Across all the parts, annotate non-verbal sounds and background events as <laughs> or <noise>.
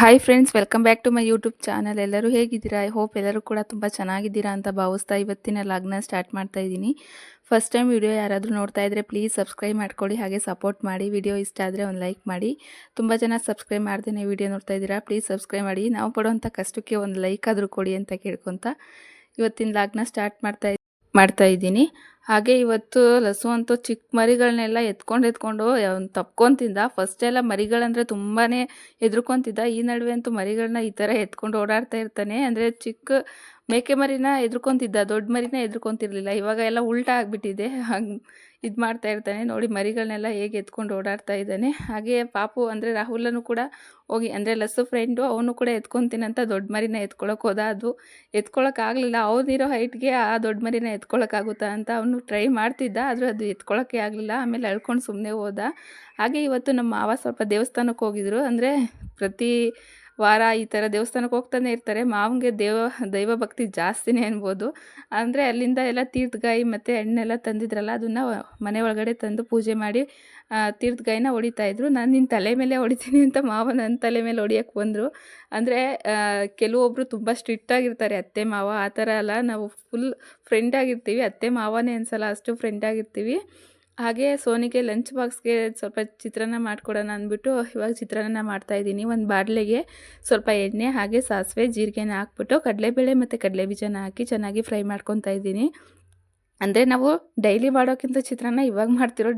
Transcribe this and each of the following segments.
Hi friends welcome back to my YouTube channel ಎಲ್ಲರೂ ಹೇಗಿದ್ದೀರಾ? I hope ಎಲ್ಲರೂ ಕೂಡ ತುಂಬ ಚೆನ್ನಾಗಿದ್ದೀರಾ ಅಂತ ಭಾವಿಸ್ತಾ ಇವತ್ತಿನ ಲಾಗ್ನ ಸ್ಟಾರ್ಟ್ ಮಾಡ್ತಾ ಇದ್ದೀನಿ. ಫಸ್ಟ್ ಟೈಮ್ ವಿಡಿಯೋ ಯಾರಾದರೂ ನೋಡ್ತಾ ಇದ್ದರೆ ಪ್ಲೀಸ್ ಸಬ್ಸ್ಕ್ರೈಬ್ ಮಾಡ್ಕೊಳ್ಳಿ, ಹಾಗೆ ಸಪೋರ್ಟ್ ಮಾಡಿ. ವಿಡಿಯೋ ಇಷ್ಟ ಆದರೆ ಒಂದು ಲೈಕ್ ಮಾಡಿ. ತುಂಬ ಜನ ಸಬ್ಸ್ಕ್ರೈಬ್ ಮಾಡ್ದೇ ವಿಡಿಯೋ ನೋಡ್ತಾ ಇದ್ದೀರಾ ಪ್ಲೀಸ್ ಸಬ್ಸ್ಕ್ರೈಬ್ ಮಾಡಿ. ನಾವು ಪಡುವಂಥ ಕಷ್ಟಕ್ಕೆ ಒಂದು ಲೈಕ್ ಆದರೂ ಕೊಡಿ ಅಂತ ಕೇಳ್ಕೊತ ಇವತ್ತಿನ ಲಾಗ್ನ ಸ್ಟಾರ್ಟ್ ಮಾಡ್ತಾ ಮಾಡ್ತಾ ಇದ್ದೀನಿ. ಹಾಗೆ ಇವತ್ತು ಲಸು ಅಂತೂ ಚಿಕ್ಕ ಮರಿಗಳನ್ನೆಲ್ಲ ಎತ್ಕೊಂಡು ಎತ್ಕೊಂಡು ಅವ್ನು ತಪ್ಕೊಂತಿದ್ದ. ಫಸ್ಟ್ ಎಲ್ಲ ಮರಿಗಳಂದರೆ ತುಂಬಾ ಹೆದ್ರ್ಕೊಂತಿದ್ದ ಈ ನಡುವೆ ಅಂತೂ ಮರಿಗಳನ್ನ ಈ ಥರ ಎತ್ಕೊಂಡು ಓಡಾಡ್ತಾ ಇರ್ತಾನೆ. ಅಂದರೆ ಚಿಕ್ಕ ಮೇಕೆ ಮರಿನ ಎದ್ರುಕೊಂತಿದ್ದ, ದೊಡ್ಡ ಮರಿನ ಎದ್ರುಕೊಂತಿರ್ಲಿಲ್ಲ. ಇವಾಗ ಎಲ್ಲ ಉಲ್ಟಾ ಆಗಿಬಿಟ್ಟಿದೆ. ಹಂಗೆ ಇದು ಮಾಡ್ತಾ ಇರ್ತಾನೆ. ನೋಡಿ ಮರಿಗಳನ್ನೆಲ್ಲ ಹೇಗೆ ಎತ್ಕೊಂಡು ಓಡಾಡ್ತಾ ಇದ್ದಾನೆ. ಹಾಗೆ ಪಾಪು ಅಂದರೆ ರಾಹುಲನ್ನು ಕೂಡ ಹೋಗಿ ಅಂದರೆ ಲಸ್ಸು ಫ್ರೆಂಡು ಅವನು ಕೂಡ ಎತ್ಕೊತೀನಂತ ದೊಡ್ಡ ಮರಿನ ಎತ್ಕೊಳಕ್ಕೆ ಹೋದ. ಅದು ಎತ್ಕೊಳಕ್ಕಾಗಲಿಲ್ಲ ಅವನಿರೋ ಹೈಟ್ಗೆ ಆ ದೊಡ್ಡ ಮರಿನ ಎತ್ಕೊಳಕ್ಕಾಗುತ್ತಾ ಅಂತ ಅವನು ಟ್ರೈ ಮಾಡ್ತಿದ್ದ, ಆದರೂ ಅದು ಎತ್ಕೊಳಕ್ಕೆ ಆಗಲಿಲ್ಲ. ಆಮೇಲೆ ಅಳ್ಕೊಂಡು ಸುಮ್ಮನೆ ಹೋದ. ಹಾಗೆ ಇವತ್ತು ನಮ್ಮ ಮಾವ ಸ್ವಲ್ಪ ದೇವಸ್ಥಾನಕ್ಕೆ ಹೋಗಿದ್ರು. ಅಂದರೆ ಪ್ರತಿ ವಾರ ಈ ಥರ ದೇವಸ್ಥಾನಕ್ಕೆ ಹೋಗ್ತಾನೆ ಇರ್ತಾರೆ. ಮಾವನಿಗೆ ದೇವ, ದೈವ ಭಕ್ತಿ ಜಾಸ್ತಿನೇ ಅನ್ಬೋದು. ಅಂದರೆ ಅಲ್ಲಿಂದ ಎಲ್ಲ ತೀರ್ಥಗಾಯಿ ಮತ್ತು ಎಣ್ಣೆಲ್ಲ ತಂದಿದ್ರಲ್ಲ, ಅದನ್ನು ಮನೆ ಒಳಗಡೆ ತಂದು ಪೂಜೆ ಮಾಡಿ ತೀರ್ಥಗಾಯಿನ ಹೊಡಿತಾಯಿದ್ರು ನಾನು ನಿನ್ನ ತಲೆ ಮೇಲೆ ಹೊಡಿತೀನಿ ಅಂತ ಮಾವ ನನ್ನ ತಲೆ ಮೇಲೆ ಹೊಡಿಯೋಕ್ಕೆ ಬಂದರು. ಅಂದರೆ ಕೆಲವೊಬ್ಬರು ತುಂಬ ಸ್ಟ್ರಿಕ್ಟ್ ಆಗಿರ್ತಾರೆ. ಅತ್ತೆ, ಮಾವ ಆ ಥರ ಅಲ್ಲ. ನಾವು ಫುಲ್ ಫ್ರೆಂಡ್ ಆಗಿರ್ತೀವಿ. ಅತ್ತೆ, ಮಾವನೇ ಅನ್ಸಲ್ಲ. ಅಷ್ಟು ಫ್ರೆಂಡ್ ಆಗಿರ್ತೀವಿ. ಹಾಗೆ ಸೋನಿಗೆ ಲಂಚ್ ಬಾಕ್ಸ್ಗೆ ಸ್ವಲ್ಪ ಚಿತ್ರಾನ್ನ ಮಾಡಿಕೊಡೋಣ ಅಂದ್ಬಿಟ್ಟು ಇವಾಗ ಚಿತ್ರಾನ್ನ ಮಾಡ್ತಾಯಿದ್ದೀನಿ ಒಂದು ಬಾಡ್ಲೆಗೆ ಸ್ವಲ್ಪ ಎಣ್ಣೆ ಹಾಗೆ ಸಾಸಿವೆ, ಜೀರಿಗೆನ ಹಾಕ್ಬಿಟ್ಟು ಕಡಲೆಬೇಳೆ ಮತ್ತು ಕಡಲೆ ಬೀಜನ ಹಾಕಿ ಚೆನ್ನಾಗಿ ಫ್ರೈ ಮಾಡ್ಕೊತಾ ಇದ್ದೀನಿ. ಅಂದರೆ ನಾವು ಡೈಲಿ ಮಾಡೋಕ್ಕಿಂತ ಚಿತ್ರಾನ್ನ ಇವಾಗ ಮಾಡ್ತಿರೋ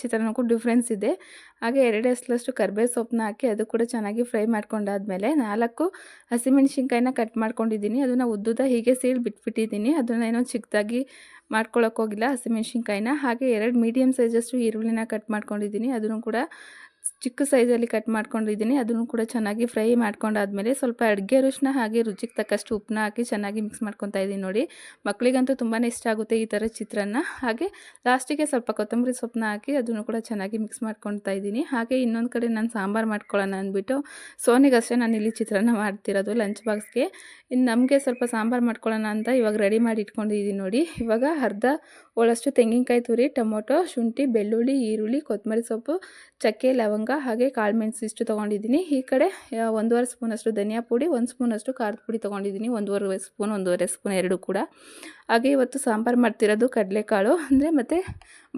ಚಿತ್ರಾನ್ನಕ್ಕೂ ಡಿಫ್ರೆನ್ಸ್ ಇದೆ. ಹಾಗೆ ಎರಡು ಎಸ್ಲಷ್ಟು ಕರ್ಬೇವು ಸೊಪ್ಪನ್ನ ಹಾಕಿ ಅದು ಕೂಡ ಚೆನ್ನಾಗಿ ಫ್ರೈ ಮಾಡ್ಕೊಂಡಾದ್ಮೇಲೆ ನಾಲ್ಕು ಹಸಿಮೆಣ್ಸಿನ್ಕಾಯಿನ ಕಟ್ ಮಾಡ್ಕೊಂಡಿದ್ದೀನಿ. ಅದನ್ನು ಉದ್ದುದ ಹೀಗೆ ಸೀಳ್ ಬಿಟ್ಬಿಟ್ಟಿದ್ದೀನಿ. ಅದನ್ನು ಏನೋ ಚಿಕ್ಕದಾಗಿ ಮಾಡ್ಕೊಳ್ಳೋಕ್ಕೋಗಿಲ್ಲ ಹಸಿಮೆಣ್ಸಿನ್ಕಾಯಿನ. ಹಾಗೆ ಎರಡು ಮೀಡಿಯಮ್ ಸೈಜಷ್ಟು ಈರುಳ್ಳಿನ ಕಟ್ ಮಾಡ್ಕೊಂಡಿದ್ದೀನಿ. ಅದನ್ನು ಕೂಡ ಚಿಕ್ಕ ಸೈಜಲ್ಲಿ ಕಟ್ ಮಾಡ್ಕೊಂಡಿದ್ದೀನಿ. ಅದನ್ನು ಕೂಡ ಚೆನ್ನಾಗಿ ಫ್ರೈ ಮಾಡ್ಕೊಂಡಾದ್ಮೇಲೆ ಸ್ವಲ್ಪ ಅಡುಗೆ ಅರಿಶಿನ ಹಾಗೆ ರುಚಿಗೆ ತಕ್ಕಷ್ಟು ಉಪ್ಪನ್ನ ಹಾಕಿ ಚೆನ್ನಾಗಿ ಮಿಕ್ಸ್ ಮಾಡ್ಕೊತಾ ಇದ್ದೀನಿ ನೋಡಿ. ಮಕ್ಕಳಿಗಂತೂ ತುಂಬಾ ಇಷ್ಟ ಆಗುತ್ತೆ ಈ ಥರ ಚಿತ್ರಾನ್ನ. ಹಾಗೆ ಲಾಸ್ಟಿಗೆ ಸ್ವಲ್ಪ ಕೊತ್ತಂಬರಿ ಸೊಪ್ಪನ್ನ ಹಾಕಿ ಅದನ್ನು ಕೂಡ ಚೆನ್ನಾಗಿ ಮಿಕ್ಸ್ ಮಾಡ್ಕೊತಾ ಇದ್ದೀನಿ. ಹಾಗೆ ಇನ್ನೊಂದು ಕಡೆ ನಾನು ಸಾಂಬಾರು ಮಾಡ್ಕೊಳ್ಳೋಣ ಅಂದ್ಬಿಟ್ಟು ಸೋನಿಗಷ್ಟೇ ನಾನು ಇಲ್ಲಿ ಚಿತ್ರಾನ್ನ ಮಾಡ್ತಿರೋದು ಲಂಚ್ ಬಾಕ್ಸ್ಗೆ ಇನ್ನು ನಮಗೆ ಸ್ವಲ್ಪ ಸಾಂಬಾರು ಮಾಡ್ಕೊಳ್ಳೋಣ ಅಂತ ಇವಾಗ ರೆಡಿ ಮಾಡಿ ಇಟ್ಕೊಂಡಿದ್ದೀನಿ ನೋಡಿ. ಇವಾಗ ಅರ್ಧ ಒಳಷ್ಟು ತೆಂಗಿನಕಾಯಿ ತುರಿ, ಟೊಮೊಟೊ, ಶುಂಠಿ, ಬೆಳ್ಳುಳ್ಳಿ, ಈರುಳ್ಳಿ ಕೊತ್ತಂಬರಿ ಸೊಪ್ಪು, ಚಕ್ಕೆ, ಲವಂಗ ಹಾಗೆ ಕಾಳು ಮೆಣಸು ಇಷ್ಟು ತೊಗೊಂಡಿದ್ದೀನಿ. ಈ ಕಡೆ ಒಂದೂವರೆ ಸ್ಪೂನಷ್ಟು ಧನಿಯಾ ಪುಡಿ, ಒಂದು ಸ್ಪೂನಷ್ಟು ಖಾರದ ಪುಡಿ ತೊಗೊಂಡಿದ್ದೀನಿ. ಒಂದೂವರೆ ಸ್ಪೂನ್ ಒಂದೂವರೆ ಸ್ಪೂನ್ ಎರಡು ಕೂಡ. ಹಾಗೆ ಇವತ್ತು ಸಾಂಬಾರು ಮಾಡ್ತಿರೋದು ಕಡಲೆಕಾಳು. ಅಂದರೆ ಮತ್ತು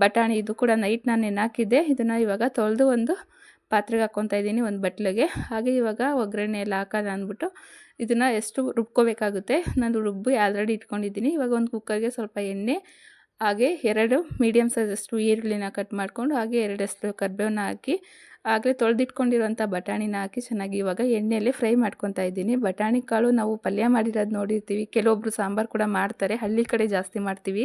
ಬಟಾಣಿ, ಇದು ಕೂಡ ನೈಟ್ ನಾನು ನೆನಾಕಿದ್ದೆ ಇದನ್ನು ಇವಾಗ ತೊಳೆದು ಒಂದು ಪಾತ್ರೆಗೆ ಹಾಕ್ಕೊತಾ ಇದ್ದೀನಿ, ಒಂದು ಬಟ್ಲಿಗೆ. ಹಾಗೆ ಇವಾಗ ಒಗ್ಗರಣೆ ಎಲ್ಲ ಹಾಕೋದು ಅಂದ್ಬಿಟ್ಟು ಇದನ್ನು ಎಷ್ಟು ರುಬ್ಕೋಬೇಕಾಗುತ್ತೆ. ನಾನು ರುಬ್ಬಿ ಆಲ್ರೆಡಿ ಇಟ್ಕೊಂಡಿದ್ದೀನಿ. ಇವಾಗ ಒಂದು ಕುಕ್ಕರ್ಗೆ ಸ್ವಲ್ಪ ಎಣ್ಣೆ ಹಾಗೆ ಎರಡು ಮೀಡಿಯಮ್ ಸೈಜಷ್ಟು ಈರುಳ್ಳಿನ ಕಟ್ ಮಾಡಿಕೊಂಡು ಹಾಗೆ ಎರಡಷ್ಟು ಕರ್ಬೇವನ್ನ ಹಾಕಿ ಆಗಲೇ ತೊಳೆದಿಟ್ಕೊಂಡಿರುವಂಥ ಬಟಾಣಿನ ಹಾಕಿ ಚೆನ್ನಾಗಿ ಇವಾಗ ಎಣ್ಣೆಯಲ್ಲಿ ಫ್ರೈ ಮಾಡ್ಕೊತಾ ಇದ್ದೀನಿ. ಬಟಾಣಿ ಕಾಳು ನಾವು ಪಲ್ಯ ಮಾಡಿರೋದು ನೋಡಿರ್ತೀವಿ. ಕೆಲವೊಬ್ಬರು ಸಾಂಬಾರು ಕೂಡ ಮಾಡ್ತಾರೆ. ಹಳ್ಳಿ ಕಡೆ ಜಾಸ್ತಿ ಮಾಡ್ತೀವಿ.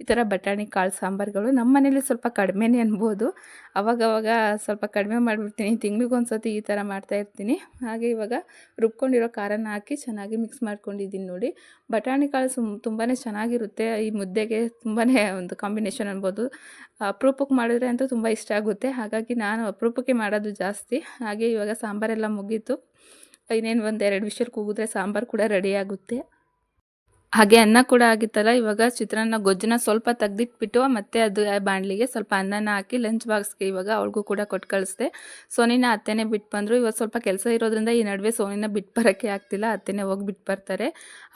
ಈ ಥರ ಬಟಾಣಿ ಕಾಳು ಸಾಂಬಾರುಗಳು ನಮ್ಮ ಮನೇಲಿ ಸ್ವಲ್ಪ ಕಡಿಮೆನೇ ಅನ್ಬೋದು. ಅವಾಗವಾಗ ಸ್ವಲ್ಪ ಕಡಿಮೆ ಮಾಡಿಬಿಡ್ತೀನಿ. ತಿಂಗ್ಳಿಗೆ ಸತಿ ಈ ಥರ ಮಾಡ್ತಾಯಿರ್ತೀನಿ ಹಾಗೆ ಇವಾಗ ರುಬ್ಕೊಂಡಿರೋ ಖಾರನ ಹಾಕಿ ಚೆನ್ನಾಗಿ ಮಿಕ್ಸ್ ಮಾಡ್ಕೊಂಡಿದ್ದೀನಿ ನೋಡಿ. ಬಟಾಣಿ ಕಾಳು ಸುಮ್ ತುಂಬಾ ಚೆನ್ನಾಗಿರುತ್ತೆ. ಈ ಮುದ್ದೆಗೆ ತುಂಬಾ ಒಂದು ಕಾಂಬಿನೇಷನ್ ಅನ್ಬೋದು. ಅಪರೂಪಕ್ಕೆ ಮಾಡಿದ್ರೆ ಅಂತೂ ತುಂಬ ಇಷ್ಟ ಆಗುತ್ತೆ. ಹಾಗಾಗಿ ನಾನು ಅಪರೂಪಕ್ಕೆ ಮಾಡೋದು ಜಾಸ್ತಿ. ಹಾಗೆ ಇವಾಗ ಸಾಂಬಾರೆಲ್ಲ ಮುಗೀತು. ಇನ್ನೇನು ಒಂದು ಎರಡು ವಿಷಲ್ ಕೂಗಿದ್ರೆ ಸಾಂಬಾರು ಕೂಡ ರೆಡಿ ಆಗುತ್ತೆ. ಹಾಗೆ ಅನ್ನ ಕೂಡ ಆಗಿತ್ತಲ್ಲ, ಇವಾಗ ಚಿತ್ರಾನ್ನ ಗೊಜ್ಜನ್ನ ಸ್ವಲ್ಪ ತೆಗ್ದಿಟ್ಬಿಟ್ಟು ಮತ್ತೆ ಅದು ಬಾಣಲಿಗೆ ಸ್ವಲ್ಪ ಅನ್ನನ ಹಾಕಿ ಲಂಚ್ ಬಾಕ್ಸ್ಗೆ ಇವಾಗ ಅವ್ರಿಗೂ ಕೂಡ ಕೊಟ್ಟು ಕಳಿಸ್ದೆ. ಸೋನಿನ ಅತ್ತೆನೇ ಬಿಟ್ಟು ಬಂದರು ಇವತ್ತು ಸ್ವಲ್ಪ ಕೆಲಸ ಇರೋದ್ರಿಂದ ಈ ನಡುವೆ ಸೋನಿನ ಬಿಟ್ಟು ಬರೋಕ್ಕೆ ಆಗ್ತಿಲ್ಲ, ಅತ್ತೆನೇ ಹೋಗಿ ಬಿಟ್ಟು ಬರ್ತಾರೆ.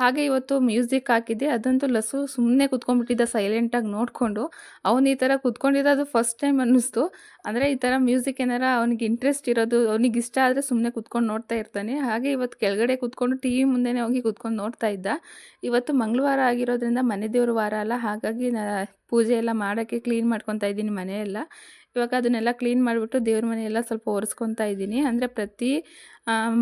ಹಾಗೆ ಇವತ್ತು ಮ್ಯೂಸಿಕ್ ಹಾಕಿದ್ದೆ, ಅದಂತೂ ಲಸು ಸುಮ್ಮನೆ ಕುತ್ಕೊಂಡ್ಬಿಟ್ಟಿದ್ದ ಸೈಲೆಂಟಾಗಿ ನೋಡಿಕೊಂಡು, ಅವನು ಈ ಥರ ಕುತ್ಕೊಂಡಿದ್ದ ಅದು ಫಸ್ಟ್ ಟೈಮ್ ಅನ್ನಿಸ್ತು. ಅಂದರೆ ಈ ಥರ ಮ್ಯೂಸಿಕ್ ಏನಾರ ಅವ್ನಿಗೆ ಇಂಟ್ರೆಸ್ಟ್ ಇರೋದು, ಅವ್ನಿಗೆ ಇಷ್ಟ ಆದರೆ ಸುಮ್ಮನೆ ಕುತ್ಕೊಂಡು ನೋಡ್ತಾ ಇರ್ತಾನೆ. ಹಾಗೆ ಇವತ್ತು ಕೆಳಗಡೆ ಕುತ್ಕೊಂಡು ಟಿ ವಿ ಮುಂದೆನೇ ಹೋಗಿ ಕುತ್ಕೊಂಡು ನೋಡ್ತಾ ಇದ್ದ. ಇವತ್ತು ಮಂಗಳವಾರ ಆಗಿರೋದ್ರಿಂದ ಮನೆ ದೇವ್ರ ವಾರ ಅಲ್ಲ, ಹಾಗಾಗಿ ನಾ ಪೂಜೆ ಎಲ್ಲ ಮಾಡೋಕ್ಕೆ ಕ್ಲೀನ್ ಮಾಡ್ಕೊತಾ ಇದ್ದೀನಿ ಮನೆಯೆಲ್ಲ. ಇವಾಗ ಅದನ್ನೆಲ್ಲ ಕ್ಲೀನ್ ಮಾಡಿಬಿಟ್ಟು ದೇವ್ರ ಮನೆಯೆಲ್ಲ ಸ್ವಲ್ಪ ಒರೆಸ್ಕೊತಾ ಇದ್ದೀನಿ. ಅಂದರೆ ಪ್ರತಿ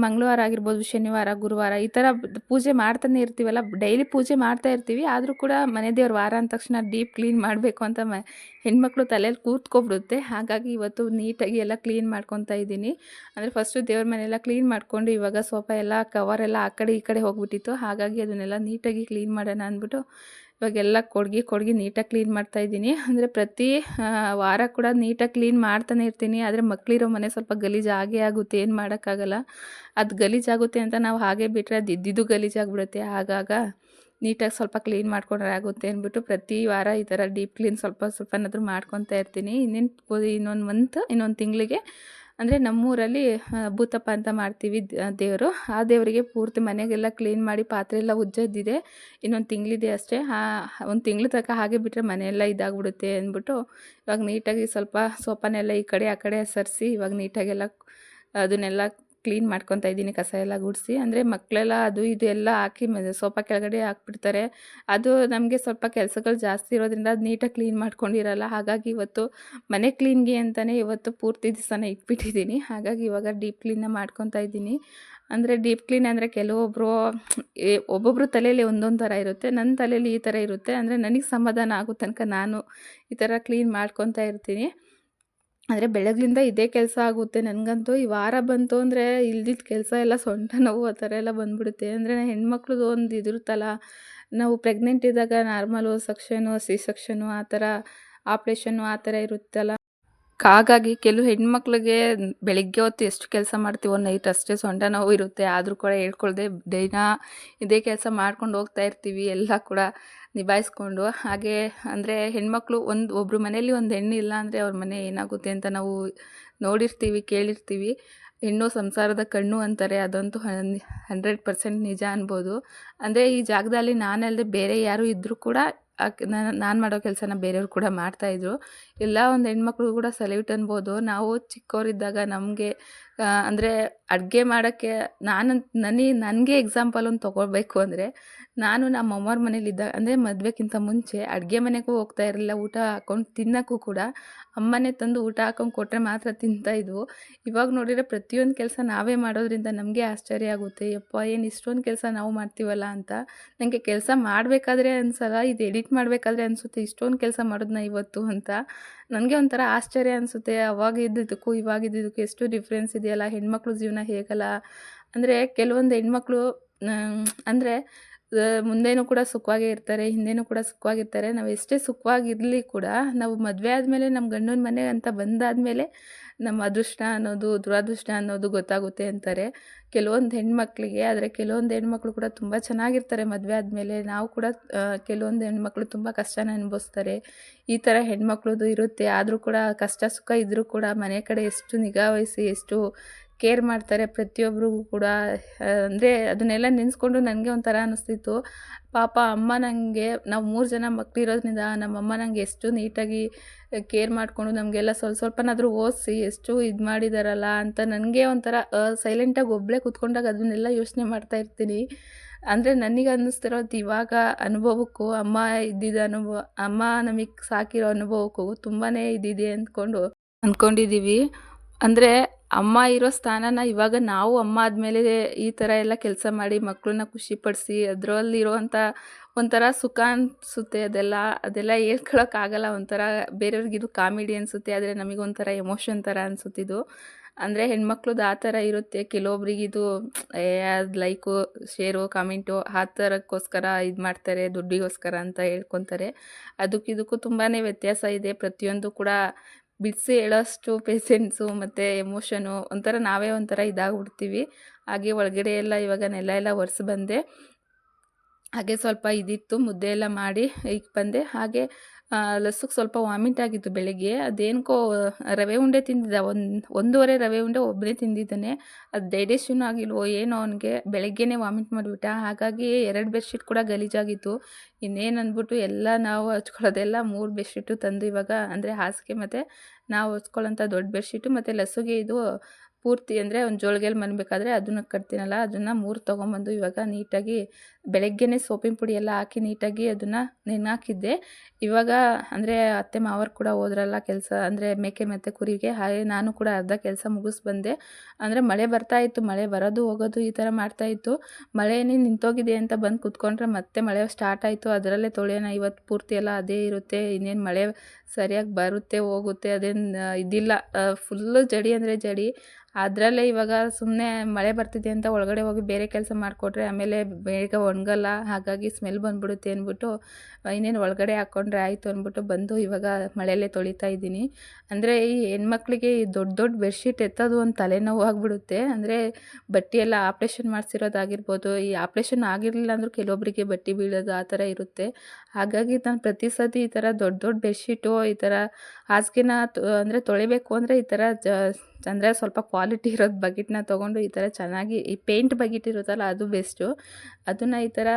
ಮಂಗಳವಾರ ಆಗಿರ್ಬೋದು, ಶನಿವಾರ, ಗುರುವಾರ ಈ ಥರ ಪೂಜೆ ಮಾಡ್ತಾನೆ ಇರ್ತೀವಲ್ಲ, ಡೈಲಿ ಪೂಜೆ ಮಾಡ್ತಾ ಇರ್ತೀವಿ, ಆದರೂ ಕೂಡ ಮನೆ ದೇವ್ರ ವಾರ ಅಂದ ತಕ್ಷಣ ಡೀಪ್ ಕ್ಲೀನ್ ಮಾಡಬೇಕು ಅಂತ ಮ, ಹೆಣ್ಮಕ್ಳು ತಲೆಯಲ್ಲಿ ಕೂತ್ಕೊಬಿಡುತ್ತೆ. ಹಾಗಾಗಿ ಇವತ್ತು ನೀಟಾಗಿ ಎಲ್ಲ ಕ್ಲೀನ್ ಮಾಡ್ಕೊತಾ ಇದ್ದೀನಿ. ಅಂದರೆ ಫಸ್ಟು ದೇವ್ರ ಮನೆಯೆಲ್ಲ ಕ್ಲೀನ್ ಮಾಡಿಕೊಂಡು ಇವಾಗ ಸೋಫಾ ಎಲ್ಲ ಕವರೆಲ್ಲ ಆ ಕಡೆ ಈ ಕಡೆ ಹೋಗ್ಬಿಟ್ಟಿತ್ತು. ಹಾಗಾಗಿ ಅದನ್ನೆಲ್ಲ ನೀಟಾಗಿ ಕ್ಲೀನ್ ಮಾಡೋಣ ಅಂದ್ಬಿಟ್ಟು ಇವಾಗೆಲ್ಲ ಕೊಡ್ಗಿ ಕೊಡ್ಗಿ ನೀಟಾಗಿ ಕ್ಲೀನ್ ಮಾಡ್ತಾ ಇದ್ದೀನಿ. ಅಂದರೆ ಪ್ರತಿ ವಾರ ಕೂಡ ನೀಟಾಗಿ ಕ್ಲೀನ್ ಮಾಡ್ತಾನೆ ಇರ್ತೀನಿ. ಆದರೆ ಮಕ್ಕಳಿರೋ ಮನೆ ಸ್ವಲ್ಪ ಗಲೀಜು ಆಗೇ ಆಗುತ್ತೆ. ಏನು ಮಾಡೋಕ್ಕಾಗಲ್ಲ. ಅದು ಗಲೀಜಾಗುತ್ತೆ ಅಂತ ನಾವು ಹಾಗೆ ಬಿಟ್ಟರೆ ಅದು ಇದ್ದಿದ್ದು ಗಲೀಜಾಗ್ಬಿಡುತ್ತೆ ಆಗಾಗ ನೀಟಾಗಿ ಸ್ವಲ್ಪ ಕ್ಲೀನ್ ಮಾಡ್ಕೊಂಡ್ರೆ ಆಗುತ್ತೆ ಅಂದ್ಬಿಟ್ಟು ಪ್ರತಿ ವಾರ ಈ ಥರ ಡೀಪ್ ಕ್ಲೀನ್ ಸ್ವಲ್ಪ ಸ್ವಲ್ಪನಾದರೂ ಮಾಡ್ಕೊತಾ ಇರ್ತೀನಿ. ಇನ್ನೇನು, ಇನ್ನೊಂದು ಮಂತ್ ಇನ್ನೊಂದು ತಿಂಗಳಿಗೆ ಅಂದರೆ ನಮ್ಮೂರಲ್ಲಿ ಭೂತಪ್ಪ ಅಂತ ಮಾಡ್ತೀವಿ ದೇವರು. ಆ ದೇವರಿಗೆ ಪೂರ್ತಿ ಮನೆಗೆಲ್ಲ ಕ್ಲೀನ್ ಮಾಡಿ ಪಾತ್ರೆ ಎಲ್ಲ ಉಜ್ಜೋದಿದೆ. ಇನ್ನೊಂದು ತಿಂಗಳಿದೆ ಅಷ್ಟೇ. ಒಂದು ತಿಂಗಳ ತನಕ ಹಾಗೆ ಬಿಟ್ಟರೆ ಮನೆಯೆಲ್ಲ ಇದಾಗ್ಬಿಡುತ್ತೆ ಅಂದ್ಬಿಟ್ಟು ಇವಾಗ ನೀಟಾಗಿ ಸ್ವಲ್ಪ ಸೋಫಾನೆಲ್ಲ ಈ ಕಡೆ, ಆ ಕಡೆ ಸರಿಸಿ ಇವಾಗ ನೀಟಾಗೆಲ್ಲ ಅದನ್ನೆಲ್ಲ ಕ್ಲೀನ್ ಮಾಡ್ಕೊತಾ ಇದ್ದೀನಿ, ಕಸ ಎಲ್ಲ ಗುಡಿಸಿ. ಅಂದರೆ ಮಕ್ಕಳೆಲ್ಲ ಅದು ಇದು ಎಲ್ಲ ಹಾಕಿ ಸೋಫಾ ಕೆಳಗಡೆ ಹಾಕ್ಬಿಡ್ತಾರೆ. ಅದು ನಮಗೆ ಸ್ವಲ್ಪ ಕೆಲಸಗಳು ಜಾಸ್ತಿ ಇರೋದ್ರಿಂದ ಅದು ನೀಟಾಗಿ ಕ್ಲೀನ್ ಮಾಡ್ಕೊಂಡಿರಲ್ಲ. ಹಾಗಾಗಿ ಇವತ್ತು ಮನೆ ಕ್ಲೀನ್ಗೆ ಅಂತಲೇ ಇವತ್ತು ಪೂರ್ತಿ ದಿವಸನ ಇಟ್ಬಿಟ್ಟಿದ್ದೀನಿ. ಹಾಗಾಗಿ ಇವಾಗ ಡೀಪ್ ಕ್ಲೀನ್ನ ಮಾಡ್ಕೊತಾ ಇದ್ದೀನಿ. ಅಂದರೆ ಡೀಪ್ ಕ್ಲೀನ್ ಅಂದರೆ ಕೆಲವೊಬ್ಬರು ಒಬ್ಬೊಬ್ಬರು ತಲೆಯಲ್ಲಿ ಒಂದೊಂದು ಥರ ಇರುತ್ತೆ. ನನ್ನ ತಲೆಯಲ್ಲಿ ಈ ಥರ ಇರುತ್ತೆ. ಅಂದರೆ ನನಗೆ ಸಮಾಧಾನ ಆಗೋ ತನಕ ನಾನು ಈ ಥರ ಕ್ಲೀನ್ ಮಾಡ್ಕೊತಾ ಇರ್ತೀನಿ. ಆದರೆ ಬೆಳಗ್ಲಿಂದ ಇದೇ ಕೆಲಸ ಆಗುತ್ತೆ. ನನಗಂತೂ ಈ ವಾರ ಬಂತು ಅಂದರೆ ಇಲ್ದಿದ್ದ ಕೆಲಸ ಎಲ್ಲ ಸೊಂಟ ನೋವು ಆ ಥರ ಎಲ್ಲ ಬಂದ್ಬಿಡುತ್ತೆ. ಅಂದರೆ ಹೆಣ್ಮಕ್ಳದ್ದು ಒಂದು ಇದಿರುತ್ತಲ್ಲ ನಾವು ಪ್ರೆಗ್ನೆಂಟ್ ಇದ್ದಾಗ ನಾರ್ಮಲು ಸಕ್ಷನು ಸಿ ಸಕ್ಷನು ಆ ಥರ ಆಪ್ರೇಷನ್ನು ಆ ಥರ ಇರುತ್ತಲ್ಲ. ಹಾಗಾಗಿ ಕೆಲವು ಹೆಣ್ಮಕ್ಳಿಗೆ ಬೆಳಿಗ್ಗೆ ಹೊತ್ತು ಎಷ್ಟು ಕೆಲಸ ಮಾಡ್ತೀವೋ ನೈಟ್ ಅಷ್ಟೇ ಸೊಂಟ ನೋವು ಇರುತ್ತೆ. ಆದರೂ ಕೂಡ ಹೇಳ್ಕೊಳ್ದೆ ದಿನ ಇದೇ ಕೆಲಸ ಮಾಡ್ಕೊಂಡು ಹೋಗ್ತಾ ಇರ್ತೀವಿ. ಎಲ್ಲ ಕೂಡ ನಿಭಾಯಿಸ್ಕೊಂಡು. ಹಾಗೆ ಅಂದರೆ ಹೆಣ್ಮಕ್ಳು ಒಂದು ಒಬ್ಬರು ಮನೇಲಿ ಒಂದು ಹೆಣ್ಣು ಇಲ್ಲ ಅಂದರೆ ಅವ್ರ ಮನೆ ಏನಾಗುತ್ತೆ ಅಂತ ನಾವು ನೋಡಿರ್ತೀವಿ, ಕೇಳಿರ್ತೀವಿ. ಹೆಣ್ಣು ಸಂಸಾರದ ಕಣ್ಣು ಅಂತಾರೆ. ಅದಂತೂ ಹಂಡ್ರೆಡ್ ಪರ್ಸೆಂಟ್ ನಿಜ ಅನ್ಬೋದು. ಅಂದರೆ ಈ ಜಾಗದಲ್ಲಿ ನಾನಲ್ಲದೆ ಬೇರೆ ಯಾರು ಇದ್ದರೂ ಕೂಡ ನಾನು ಮಾಡೋ ಕೆಲಸನ ಬೇರೆಯವ್ರು ಕೂಡ ಮಾಡ್ತಾಯಿದ್ರು ಎಲ್ಲ ಒಂದು ಹೆಣ್ಮಕ್ಳು ಕೂಡ ಸಲ್ಯೂಟ್ ಅನ್ಬೋದು. ನಾವು ಚಿಕ್ಕವರಿದ್ದಾಗ ನಮಗೆ ಅಂದರೆ ಅಡುಗೆ ಮಾಡೋಕ್ಕೆ ನಾನು, ನನಗೆ ನನಗೆ ಎಕ್ಸಾಂಪಲ್ ಒಂದು ತೊಗೊಳ್ಬೇಕು ಅಂದರೆ ನಾನು ನಮ್ಮ ಅಮ್ಮವ್ರ ಮನೇಲಿದ್ದ ಅಂದರೆ ಮದುವೆಗಿಂತ ಮುಂಚೆ ಅಡುಗೆ ಮನೆಗೂ ಹೋಗ್ತಾ ಇರಲಿಲ್ಲ, ಊಟ ಹಾಕೊಂಡು ತಿನ್ನೋಕ್ಕೂ ಕೂಡ ಅಮ್ಮನೇ ತಂದು ಊಟ ಹಾಕೊಂಡು ಕೊಟ್ಟರೆ ಮಾತ್ರ ತಿಂತಾಯಿದ್ವು ಇವಾಗ ನೋಡಿದರೆ ಪ್ರತಿಯೊಂದು ಕೆಲಸ ನಾವೇ ಮಾಡೋದ್ರಿಂದ ನಮಗೆ ಆಶ್ಚರ್ಯ ಆಗುತ್ತೆ, ಯಪ್ಪ, ಏನು ಇಷ್ಟೊಂದು ಕೆಲಸ ನಾವು ಮಾಡ್ತೀವಲ್ಲ ಅಂತ. ನನಗೆ ಕೆಲಸ ಮಾಡಬೇಕಾದ್ರೆ ಅನ್ಸಲ್ಲ, ಇದು ಎಡಿಟ್ ಮಾಡಬೇಕಾದ್ರೆ ಅನಿಸುತ್ತೆ, ಇಷ್ಟೊಂದು ಕೆಲಸ ಮಾಡೋದನ್ನ ಇವತ್ತು ಅಂತ. ನನಗೆ ಒಂಥರ ಆಶ್ಚರ್ಯ ಅನಿಸುತ್ತೆ, ಅವಾಗ ಇದ್ದಿದ್ದಕ್ಕೂ, ಇವಾಗ ಇದ್ದಿದ್ದಕ್ಕೂ ಎಷ್ಟು ಡಿಫ್ರೆನ್ಸ್ ಇದೆಯಲ್ಲ, ಹೆಣ್ಮಕ್ಳು ಜೀವನ ಹೇಗಲ್ಲ. ಅಂದರೆ ಕೆಲವೊಂದು ಹೆಣ್ಮಕ್ಳು ಅಂದರೆ ಮುಂದೆನೂ ಕೂಡ ಸುಖವಾಗೇ ಇರ್ತಾರೆ, ಹಿಂದೆನೂ ಕೂಡ ಸುಖವಾಗಿರ್ತಾರೆ. ನಾವು ಎಷ್ಟೇ ಸುಖವಾಗಿರಲಿ ಕೂಡ ನಾವು ಮದುವೆ ಆದಮೇಲೆ ನಮ್ಮ ಗಂಡನ ಮನೆ ಅಂತ ಬಂದಾದಮೇಲೆ ನಮ್ಮ ಅದೃಷ್ಟ ಅನ್ನೋದು, ದುರಾದೃಷ್ಟ ಅನ್ನೋದು ಗೊತ್ತಾಗುತ್ತೆ ಅಂತಾರೆ. ಕೆಲವೊಂದು ಹೆಣ್ಮಕ್ಳಿಗೆ ಆದರೆ ಕೆಲವೊಂದು ಹೆಣ್ಮಕ್ಳು ಕೂಡ ತುಂಬ ಚೆನ್ನಾಗಿರ್ತಾರೆ ಮದುವೆ ಆದಮೇಲೆ. ನಾವು ಕೂಡ ಕೆಲವೊಂದು ಹೆಣ್ಮಕ್ಳು ತುಂಬ ಕಷ್ಟನ ಅನುಭವಿಸ್ತಾರೆ. ಈ ಥರ ಹೆಣ್ಮಕ್ಳದ್ದು ಇರುತ್ತೆ. ಆದರೂ ಕೂಡ ಕಷ್ಟ ಸುಖ ಇದ್ದರೂ ಕೂಡ ಮನೆ ಕಡೆ ಎಷ್ಟು ನಿಗಾ ವಹಿಸಿ, ಎಷ್ಟು ಕೇರ್ ಮಾಡ್ತಾರೆ ಪ್ರತಿಯೊಬ್ಬರಿಗೂ ಕೂಡ. ಅಂದರೆ ಅದನ್ನೆಲ್ಲ ನೆನೆಸ್ಕೊಂಡು ನನಗೆ ಒಂಥರ ಅನ್ನಿಸ್ತಿತ್ತು ಪಾಪ ಅಮ್ಮ ನನಗೆ ನಾವು ಮೂರು ಜನ ಮಕ್ಕಳಿರೋದ್ರಿಂದ ನಮ್ಮಮ್ಮ ನನಗೆ ಎಷ್ಟು ನೀಟಾಗಿ ಕೇರ್ ಮಾಡಿಕೊಂಡು ನಮಗೆಲ್ಲ ಸ್ವಲ್ಪ ಸ್ವಲ್ಪನಾದರೂ ಓದಿಸಿ ಎಷ್ಟು ಇದು ಮಾಡಿದಾರಲ್ಲ ಅಂತ ನನಗೆ ಒಂಥರ ಸೈಲೆಂಟಾಗಿ ಒಬ್ಬಳೇ ಕೂತ್ಕೊಂಡಾಗ ಅದನ್ನೆಲ್ಲ ಯೋಚನೆ ಮಾಡ್ತಾ ಇರ್ತೀನಿ. ಅಂದರೆ ನನಗೆ ಅನ್ನಿಸ್ತಿರೋದು ಇವಾಗ ಅನುಭವಕ್ಕೂ, ಅಮ್ಮ ಇದ್ದಿದ್ದ ಅನುಭವ, ಅಮ್ಮ ನಮಗೆ ಸಾಕಿರೋ ಅನುಭವಕ್ಕೂ ತುಂಬಾ ಇದಿದೆ ಅಂದ್ಕೊಂಡು ಅಂದ್ಕೊಂಡಿದ್ದೀವಿ ಅಂದರೆ ಅಮ್ಮ ಇರೋ ಸ್ಥಾನನ ಇವಾಗ ನಾವು ಅಮ್ಮ ಆದಮೇಲೆ ಈ ಥರ ಎಲ್ಲ ಕೆಲಸ ಮಾಡಿ ಮಕ್ಕಳನ್ನ ಖುಷಿಪಡಿಸಿ ಅದರಲ್ಲಿರುವಂಥ ಒಂಥರ ಸುಖ ಅನಿಸುತ್ತೆ ಅದೆಲ್ಲ ಅದೆಲ್ಲ ಹೇಳ್ಕೊಳಕ್ಕಾಗಲ್ಲ, ಒಂಥರ ಬೇರೆಯವ್ರಿಗೆ ಇದು ಕಾಮಿಡಿ ಅನಿಸುತ್ತೆ, ಆದರೆ ನಮಗೊಂಥರ ಎಮೋಷನ್ ಥರ ಅನಿಸುತ್ತಿದ್ದು ಅಂದರೆ ಹೆಣ್ಮಕ್ಳದ್ದು ಆ ಥರ ಇರುತ್ತೆ ಕೆಲವೊಬ್ರಿಗಿದು ಅದು ಲೈಕು, ಶೇರು, ಕಾಮೆಂಟು ಆ ಥರಕ್ಕೋಸ್ಕರ ಇದು ಮಾಡ್ತಾರೆ, ದುಡ್ಡಿಗೋಸ್ಕರ ಅಂತ ಹೇಳ್ಕೊತಾರೆ. ಅದಕ್ಕಿದಕ್ಕೂ ತುಂಬಾ ವ್ಯತ್ಯಾಸ ಇದೆ, ಪ್ರತಿಯೊಂದು ಕೂಡ ಬಿಡಿಸಿ ಹೇಳೋಷ್ಟು ಪೇಸೆನ್ಸು ಮತ್ತು ಎಮೋಷನು ಒಂಥರ ನಾವೇ ಒಂಥರ ಇದಾಗ್ಬಿಡ್ತೀವಿ. ಹಾಗೆ ಒಳಗಡೆ ಎಲ್ಲ ಇವಾಗ ನೆಲ ಎಲ್ಲ ಒರೆಸಿ ಬಂದೆ ಹಾಗೆ ಸ್ವಲ್ಪ ಇದಿತ್ತು, ಮುದ್ದೆ ಎಲ್ಲ ಮಾಡಿ ಈಗ ಬಂದೆ. ಹಾಗೆ ಲಸ್ಸಿಗೆ ಸ್ವಲ್ಪ ವಾಮಿಟ್ ಆಗಿತ್ತು ಬೆಳಗ್ಗೆ. ಅದೇನಕ್ಕೋ ರವೆ ಉಂಡೆ ತಿಂದಿದ್ದ. ಒಂದು, ಒಂದೂವರೆ ರವೆ ಉಂಡೆ ಒಬ್ಬನೇ ತಿಂದಿದ್ದಾನೆ. ಅದು ಡೈಜೆಷನ್ ಆಗಿಲ್ವೋ ಏನೋ ಅವನಿಗೆ ಬೆಳಗ್ಗೆನೇ ವಾಮಿಟ್ ಮಾಡಿಬಿಟ್ಟ. ಹಾಗಾಗಿ ಎರಡು ಬೆಡ್ಶೀಟ್ ಕೂಡ ಗಲೀಜಾಗಿತ್ತು. ಇನ್ನೇನು ಅಂದ್ಬಿಟ್ಟು ಎಲ್ಲ ನಾವು ಹಚ್ಕೊಳ್ಳೋದೆಲ್ಲ ಮೂರು ಬೆಡ್ಶೀಟು ತಂದು ಇವಾಗ ಅಂದರೆ ಹಾಸಿಗೆ ಮತ್ತು ನಾವು ಹಚ್ಕೊಳ್ಳೋಂಥ ದೊಡ್ಡ ಬೆಡ್ಶೀಟು ಮತ್ತು ಲಸುಗೆ ಇದು ಪೂರ್ತಿ ಅಂದರೆ ಒಂದು ಜೋಳಿಗೆಯಲ್ಲಿ ಮನ್ಬೇಕಾದ್ರೆ ಅದನ್ನು ಕಟ್ತೀನಲ್ಲ, ಅದನ್ನು ಮೂರು ತೊಗೊಂಬಂದು ಇವಾಗ ನೀಟಾಗಿ ಬೆಳಗ್ಗೆನೇ ಸೋಪಿನ ಪುಡಿ ಎಲ್ಲ ಹಾಕಿ ನೀಟಾಗಿ ಅದನ್ನು ನೆನೆಹಾಕಿದ್ದೆ ಇವಾಗ ಅಂದರೆ ಅತ್ತೆ ಮಾವರು ಕೂಡ ಹೋದ್ರಲ್ಲ ಕೆಲಸ, ಅಂದರೆ ಮೇಕೆ ಮತ್ತು ಕುರಿಗೆ, ಹಾಗೆ ನಾನು ಕೂಡ ಅರ್ಧ ಕೆಲಸ ಮುಗಿಸ್ ಬಂದೆ. ಅಂದರೆ ಮಳೆ ಬರ್ತಾ ಇತ್ತು, ಮಳೆ ಬರೋದು ಹೋಗೋದು ಈ ಥರ ಮಾಡ್ತಾಯಿತ್ತು ಮಳೆನೇ ನಿಂತೋಗಿದೆ ಅಂತ ಬಂದು ಕುತ್ಕೊಂಡ್ರೆ ಮತ್ತೆ ಮಳೆ ಸ್ಟಾರ್ಟ್ ಆಯಿತು. ಅದರಲ್ಲೇ ತೊಳೆಯೋಣ ಇವತ್ತು ಪೂರ್ತಿ ಎಲ್ಲ ಅದೇ ಇರುತ್ತೆ, ಇನ್ನೇನು ಮಳೆ ಸರಿಯಾಗಿ ಬರುತ್ತೆ, ಹೋಗುತ್ತೆ ಅದೇನು ಇದಿಲ್ಲ. ಫುಲ್ಲು ಜಡಿ ಅಂದರೆ ಜಡಿ. ಅದರಲ್ಲೇ ಇವಾಗ ಸುಮ್ಮನೆ ಮಳೆ ಬರ್ತಿದೆ ಅಂತ ಒಳಗಡೆ ಹೋಗಿ ಬೇರೆ ಕೆಲಸ ಮಾಡಿಕೊಟ್ರೆ ಆಮೇಲೆ ಬೇಗ ಒಣಗಲ್ಲ, ಹಾಗಾಗಿ ಸ್ಮೆಲ್ ಬಂದ್ಬಿಡುತ್ತೆ ಅಂದ್ಬಿಟ್ಟು ಇನ್ನೇನು ಒಳಗಡೆ ಹಾಕ್ಕೊಂಡ್ರೆ ಆಯಿತು ಅಂದ್ಬಿಟ್ಟು ಬಂದು ಇವಾಗ ಮಳೆಯಲ್ಲೇ ತೊಳಿತಾ ಇದ್ದೀನಿ. ಅಂದರೆ ಈ ಹೆಣ್ಮಕ್ಳಿಗೆ ಈ ದೊಡ್ಡ ದೊಡ್ಡ ಬೆಡ್ಶೀಟ್ ಎತ್ತೋದು ಒಂದು ತಲೆನೋವು ಆಗಿಬಿಡುತ್ತೆ. ಅಂದರೆ ಬಟ್ಟೆಯೆಲ್ಲ ಆಪ್ರೇಷನ್ ಮಾಡಿಸಿರೋದಾಗಿರ್ಬೋದು ಈ ಆಪ್ರೇಷನ್ ಆಗಿರಲಿಲ್ಲ ಅಂದರೂ ಕೆಲವೊಬ್ಬರಿಗೆ ಬಟ್ಟೆ ಬೀಳೋದು ಆ ಥರ ಇರುತ್ತೆ. ಹಾಗಾಗಿ ನಾನು ಪ್ರತಿ ಸತಿ ಈ ಥರ ದೊಡ್ಡ ದೊಡ್ಡ ಬೆಡ್ಶೀಟು, ಈ ಥರ ಹಾಸಿಗೆನ ಅಂದರೆ ತೊಳಿಬೇಕು ಅಂದರೆ ಈ ಥರ ಜ ಅಂದರೆ ಸ್ವಲ್ಪ ಕ್ವಾಲಿಟಿ ಇರೋದು ಬಕೆಟ್ನ ತೊಗೊಂಡು ಈ ಥರ ಚೆನ್ನಾಗಿ ಈ ಪೇಂಟ್ ಬಕೆಟ್ ಇರುತ್ತಲ್ಲ ಅದು ಬೆಸ್ಟು ಅದನ್ನು ಈ ಥರ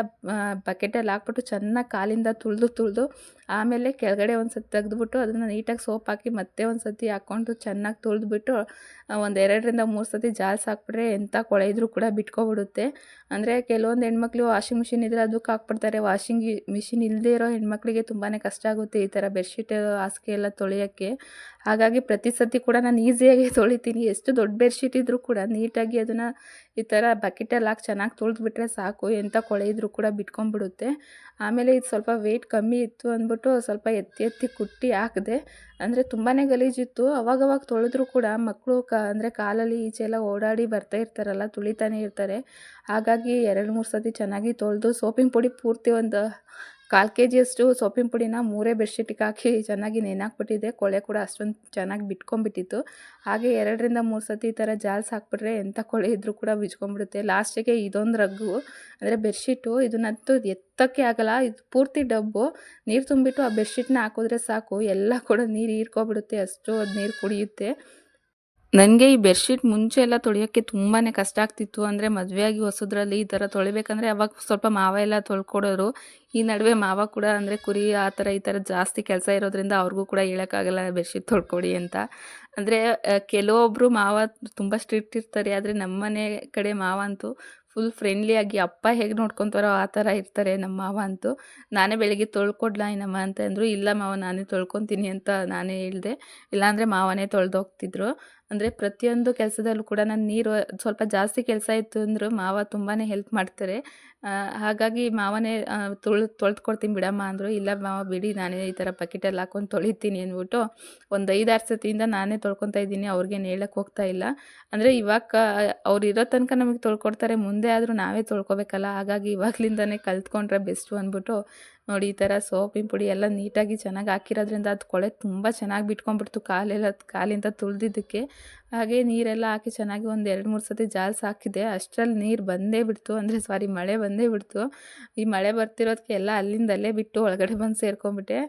ಬಕೆಟಲ್ಲಿ ಹಾಕ್ಬಿಟ್ಟು ಚೆನ್ನಾಗಿ ಕಾಲಿಂದ ತುಳಿದು ತುಳಿದು ಆಮೇಲೆ ಕೆಳಗಡೆ ಒಂದು ಸತಿ ತೆಗೆದುಬಿಟ್ಟು ಅದನ್ನು ನೀಟಾಗಿ ಸೋಪ್ ಹಾಕಿ ಮತ್ತೆ ಒಂದು ಸತಿ ಹಾಕ್ಕೊಂಡು ಚೆನ್ನಾಗಿ ತೊಳೆದುಬಿಟ್ಟು ಒಂದು ಎರಡರಿಂದ ಮೂರು ಸತಿ ಜಾಲ್ಸ್ ಹಾಕ್ಬಿಟ್ರೆ ಎಂಥ ಕೊಳೆ ಇದ್ರೂ ಕೂಡ ಬಿಟ್ಕೊಬಿಡುತ್ತೆ. ಅಂದರೆ ಕೆಲವೊಂದು ಹೆಣ್ಮಕ್ಳು ವಾಷಿಂಗ್ ಮಿಷಿನ್ ಇದ್ದರೆ ಅದಕ್ಕೆ ಹಾಕ್ಬಿಡ್ತಾರೆ. ವಾಷಿಂಗ್ ಮಿಷಿನ್ ಇಲ್ಲದೇ ಇರೋ ಹೆಣ್ಮಕ್ಳಿಗೆ ತುಂಬಾ ಕಷ್ಟ ಆಗುತ್ತೆ ಈ ಥರ ಬೆಡ್ಶೀಟ್, ಹಾಸಿಗೆ ಎಲ್ಲ ತೊಳೆಯೋಕ್ಕೆ. ಹಾಗಾಗಿ ಪ್ರತಿ ಸತಿ ಕೂಡ ನಾನು ಈಸಿಯಾಗಿ <laughs> ತೊಳಿತೀನಿ. ಎಷ್ಟು ದೊಡ್ಡ ಬೆಡ್ಶೀಟ್ ಇದ್ದರೂ ಕೂಡ ನೀಟಾಗಿ ಅದನ್ನು ಈ ಥರ ಬಕೆಟಲ್ಲಿ ಹಾಕಿ ಚೆನ್ನಾಗಿ ತೊಳೆದ್ಬಿಟ್ರೆ ಸಾಕು. ಎಂಥ ಕೊಳೆ ಇದ್ರೂ ಕೂಡ ಬಿಟ್ಕೊಂಡ್ಬಿಡುತ್ತೆ. ಆಮೇಲೆ ಇದು ಸ್ವಲ್ಪ ವೆಯ್ಟ್ ಕಮ್ಮಿ ಇತ್ತು ಅಂದ್ಬಿಟ್ಟು ಸ್ವಲ್ಪ ಎತ್ತಿ ಎತ್ತಿ ಕುಟ್ಟಿ ಹಾಕಿದೆ, ಅಂದರೆ ತುಂಬಾ ಗಲೀಜಿತ್ತು. ಅವಾಗವಾಗ ತೊಳೆದ್ರು ಕೂಡ ಮಕ್ಕಳು ಕ, ಅಂದರೆ ಕಾಲಲ್ಲಿ ಈಚೆ ಎಲ್ಲ ಓಡಾಡಿ ಬರ್ತಾ ಇರ್ತಾರಲ್ಲ, ತುಳಿತಾನೆ ಇರ್ತಾರೆ. ಹಾಗಾಗಿ ಎರಡು ಮೂರು ಸತಿ ಚೆನ್ನಾಗಿ ತೊಳೆದು ಸೋಪಿನ ಪುಡಿ ಪೂರ್ತಿ ಒಂದು ಕಾಲು ಕೆ ಜಿಯಷ್ಟು ಸೋಪಿನ ಪುಡಿನ ಮೂರೇ ಬೆಡ್ಶೀಟಿಗೆ ಹಾಕಿ ಚೆನ್ನಾಗಿ ನೆನೆಹಾಕ್ಬಿಟ್ಟಿದ್ದೆ ಕೊಳೆ ಕೂಡ ಅಷ್ಟೊಂದು ಚೆನ್ನಾಗಿ ಬಿಟ್ಕೊಂಡ್ಬಿಟ್ಟಿತ್ತು. ಹಾಗೆ ಎರಡರಿಂದ ಮೂರು ಸತಿ ಈ ಥರ ಜಾಲ್ಸ್ ಹಾಕ್ಬಿಟ್ರೆ ಎಂಥ ಕೊಳೆ ಇದ್ದರೂ ಕೂಡ ಬಿಚ್ಕೊಂಡ್ಬಿಡುತ್ತೆ ಲಾಸ್ಟಿಗೆ ಇದೊಂದು ರಗ್ಗು, ಅಂದರೆ ಬೆಡ್ಶೀಟು, ಇದನ್ನಂತೂ ಎತ್ತಕ್ಕೆ ಆಗಲ್ಲ, ಇದು ಪೂರ್ತಿ ಡಬ್ಬು. ನೀರು ತುಂಬಿಟ್ಟು ಆ ಬೆಡ್ಶೀಟ್ನ ಹಾಕಿದ್ರೆ ಸಾಕು. ಎಲ್ಲ ಕೂಡ ನೀರು ಹೀರ್ಕೊಬಿಡುತ್ತೆ. ಅಷ್ಟು ಅದು ನೀರು ಕುಡಿಯುತ್ತೆ. ನನಗೆ ಈ ಬೆಡ್ಶೀಟ್ ಮುಂಚೆ ಎಲ್ಲ ತೊಳೆಯೋಕ್ಕೆ ತುಂಬಾ ಕಷ್ಟ ಆಗ್ತಿತ್ತು. ಅಂದರೆ ಮದುವೆಯಾಗಿ ಹೊಸದ್ರಲ್ಲಿ ಈ ಥರ ತೊಳಿಬೇಕಂದ್ರೆ ಅವಾಗ ಸ್ವಲ್ಪ ಮಾವ ಎಲ್ಲ ತೊಳ್ಕೊಡೋರು. ಈ ನಡುವೆ ಮಾವ ಕೂಡ ಅಂದರೆ ಕುರಿ ಆ ಥರ ಈ ಥರ ಜಾಸ್ತಿ ಕೆಲಸ ಇರೋದ್ರಿಂದ ಅವ್ರಿಗೂ ಕೂಡ ಹೇಳೋಕ್ಕಾಗಲ್ಲ ಬೆಡ್ಶೀಟ್ ತೊಳ್ಕೊಡಿ ಅಂತ. ಅಂದರೆ ಕೆಲವೊಬ್ಬರು ಮಾವ ತುಂಬ ಸ್ಟ್ರಿಕ್ಟ್ ಇರ್ತಾರೆ. ಆದರೆ ನಮ್ಮನೆ ಕಡೆ ಮಾವ ಅಂತೂ ಫುಲ್ ಫ್ರೆಂಡ್ಲಿಯಾಗಿ ಅಪ್ಪ ಹೇಗೆ ನೋಡ್ಕೊತಾರೋ ಆ ಥರ ಇರ್ತಾರೆ ನಮ್ಮ ಮಾವ ಅಂತೂ. ನಾನೇ ಬೆಳಗ್ಗೆ ತೊಳ್ಕೊಡ್ಲಾ ಏನಮ್ಮ ಅಂತ ಅಂದರು, ಇಲ್ಲ ಮಾವ ನಾನೇ ತೊಳ್ಕೊತೀನಿ ಅಂತ ನಾನೇ ಹೇಳಿದೆ. ಇಲ್ಲಾಂದರೆ ಮಾವನೇ ತೊಳೆದೋಗ್ತಿದ್ರು. ಅಂದರೆ ಪ್ರತಿಯೊಂದು ಕೆಲಸದಲ್ಲೂ ಕೂಡ ನಾನು ನೀರು ಸ್ವಲ್ಪ ಜಾಸ್ತಿ ಕೆಲಸ ಇತ್ತು ಅಂದರೂ ಮಾವ ತುಂಬಾ ಹೆಲ್ಪ್ ಮಾಡ್ತಾರೆ. ಹಾಗಾಗಿ ಮಾವನೇ ತೊಳ್, ತೊಳೆದ್ಕೊಡ್ತೀನಿ ಬಿಡಮ್ಮ ಅಂದರು. ಇಲ್ಲ ಮಾವ, ಬಿಡಿ, ನಾನೇ ಈ ಥರ ಬಕೆಟಲ್ಲಿ ಹಾಕೊಂಡು ತೊಳಿತೀನಿ ಅಂದ್ಬಿಟ್ಟು ಒಂದು ಐದಾರು ಸತಿಯಿಂದ ನಾನೇ ತೊಳ್ಕೊತಾ ಇದ್ದೀನಿ, ಅವ್ರಿಗೇನು ಹೇಳಕ್ಕೆ ಹೋಗ್ತಾ ಇಲ್ಲ. ಅಂದರೆ ಇವಾಗ, ಅವ್ರು ಇರೋ ತನಕ ನಮಗೆ ತೊಳ್ಕೊಡ್ತಾರೆ, ಮುಂದೆ ಆದರೂ ನಾವೇ ತೊಳ್ಕೊಬೇಕಲ್ಲ? ಹಾಗಾಗಿ ಇವಾಗಲಿಂದನೇ ಕಲ್ತ್ಕೊಂಡ್ರೆ ಬೆಸ್ಟು ಅಂದ್ಬಿಟ್ಟು ನೋಡಿ, ಈ ಥರ ಸೋಪಿನ ಪುಡಿ ಎಲ್ಲ ನೀಟಾಗಿ ಚೆನ್ನಾಗಿ ಹಾಕಿರೋದ್ರಿಂದ ಅದು ಕೊಳೆ ತುಂಬ ಚೆನ್ನಾಗಿ ಬಿಟ್ಕೊಂಡ್ಬಿಡ್ತು ಕಾಲೆಲ್ಲ ಕಾಲಿಂದ ತುಳಿದಿದ್ದಕ್ಕೆ. ಹಾಗೆ ನೀರೆಲ್ಲ ಹಾಕಿ ಚೆನ್ನಾಗಿ ಒಂದು ಎರಡು ಮೂರು ಸತಿ ಜಾಲ್ಸ್ ಹಾಕಿದೆ ಅಷ್ಟರಲ್ಲಿ ನೀರು ಬಂದೇ ಬಿಡ್ತು. ಅಂದರೆ ಸಾರಿ ಮಳೆ ಬಂದೇ ಬಿಡ್ತು. ಈ ಮಳೆ ಬರ್ತಿರೋದಕ್ಕೆ ಎಲ್ಲ ಅಲ್ಲಿಂದಲ್ಲೇ ಬಿಟ್ಟು ಒಳಗಡೆ ಬಂದು ಸೇರ್ಕೊಂಡ್ಬಿಟ್ಟೆ.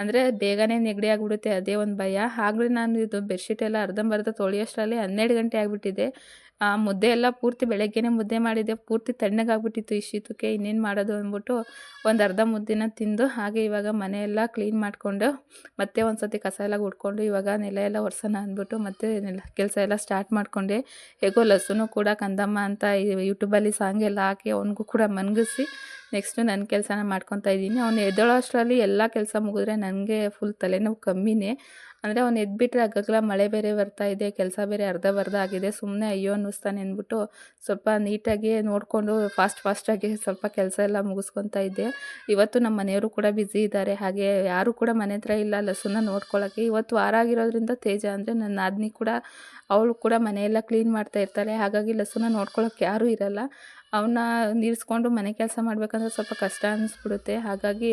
ಅಂದರೆ ಬೇಗನೆ ನೆಗಡಿ ಆಗಿಬಿಡುತ್ತೆ, ಅದೇ ಒಂದು ಭಯ. ಆಗಲೇ ನಾನು ಇದು ಬೆಡ್ಶೀಟ್ ಎಲ್ಲ ಅರ್ಧಂಬರ್ಧ ತೊಳೆಯೋಷ್ಟರಲ್ಲಿ ಹನ್ನೆರಡು ಗಂಟೆ ಆಗಿಬಿಟ್ಟಿದೆ. ಆ ಮುದ್ದೆ ಎಲ್ಲ ಪೂರ್ತಿ ಬೆಳಗ್ಗೆನೇ ಮುದ್ದೆ ಮಾಡಿದ್ದೆ ಪೂರ್ತಿ ತಣ್ಣಗಾಗ್ಬಿಟ್ಟಿತ್ತು ಶೀತಕ್ಕೆ. ಇನ್ನೇನು ಮಾಡೋದು ಅಂದ್ಬಿಟ್ಟು ಒಂದು ಅರ್ಧ ಮುದ್ದೆನ ತಿಂದು ಹಾಗೆ ಇವಾಗ ಮನೆಯೆಲ್ಲ ಕ್ಲೀನ್ ಮಾಡಿಕೊಂಡು ಮತ್ತೆ ಒಂದು ಸತಿ ಕಸ ಎಲ್ಲ ಗುಡ್ಕೊಂಡು ಇವಾಗ ನೆಲ ಎಲ್ಲ ಒರೆಸೋಣ ಅಂದ್ಬಿಟ್ಟು ಮತ್ತೆ ನೆಲ ಕೆಲಸ ಎಲ್ಲ ಸ್ಟಾರ್ಟ್ ಮಾಡಿಕೊಂಡೆ. ಹೇಗೋ ಲಸ್ಸು ಕೂಡ ಕಂದಮ್ಮ ಅಂತ ಯೂಟ್ಯೂಬಲ್ಲಿ ಸಾಂಗ್ ಎಲ್ಲ ಹಾಕಿ ಅವನಿಗೂ ಕೂಡ ಮನಗಿಸಿ ನೆಕ್ಸ್ಟು ನನ್ನ ಕೆಲಸನ ಮಾಡ್ಕೊತಾ ಇದ್ದೀನಿ. ಅವ್ನು ಎದ್ದೋಳೋ ಅಷ್ಟರಲ್ಲಿ ಎಲ್ಲ ಕೆಲಸ ಮುಗಿದ್ರೆ ನನಗೆ ಫುಲ್ ತಲೆನೋವು ಕಮ್ಮಿನೇ. ಅಂದರೆ ಅವ್ನು ಎದ್ಬಿಟ್ರೆ ಆಗಾಗಲ ಮಳೆ ಬೇರೆ ಬರ್ತಾ ಇದೆ, ಕೆಲಸ ಬೇರೆ ಅರ್ಧ ಬರ್ಧ ಆಗಿದೆ ಸುಮ್ಮನೆ ಅಯ್ಯೋ ಅನ್ನಿಸ್ತಾನೆ ಅಂದ್ಬಿಟ್ಟು ಸ್ವಲ್ಪ ನೀಟಾಗಿ ನೋಡಿಕೊಂಡು ಫಾಸ್ಟ್ ಫಾಸ್ಟಾಗಿ ಸ್ವಲ್ಪ ಕೆಲಸ ಎಲ್ಲ ಮುಗಿಸ್ಕೊತಾ ಇದ್ದೆ. ಇವತ್ತು ನಮ್ಮ ಮನೆಯವರು ಕೂಡ ಬ್ಯುಸಿ ಇದ್ದಾರೆ. ಹಾಗೆ ಯಾರೂ ಕೂಡ ಮನೆ ಹತ್ರ ಇಲ್ಲ ಲಸುನ ನೋಡ್ಕೊಳ್ಳೋಕ್ಕೆ ಇವತ್ತು ವಾರ ಆಗಿರೋದ್ರಿಂದ ತೇಜ ಅಂದರೆ ನನ್ನ ನಾದಿನಿ ಕೂಡ, ಅವಳು ಕೂಡ ಮನೆಯೆಲ್ಲ ಕ್ಲೀನ್ ಮಾಡ್ತಾ ಇರ್ತಾಳೆ. ಹಾಗಾಗಿ ಲಸುನ ನೋಡ್ಕೊಳ್ಳೋಕ್ಕೆ ಯಾರೂ ಇರಲ್ಲ. ಅವನ್ನ ನಿಲ್ಲಿಸ್ಕೊಂಡು ಮನೆ ಕೆಲಸ ಮಾಡಬೇಕಂದ್ರೆ ಸ್ವಲ್ಪ ಕಷ್ಟ ಅನ್ನಿಸ್ಬಿಡುತ್ತೆ ಹಾಗಾಗಿ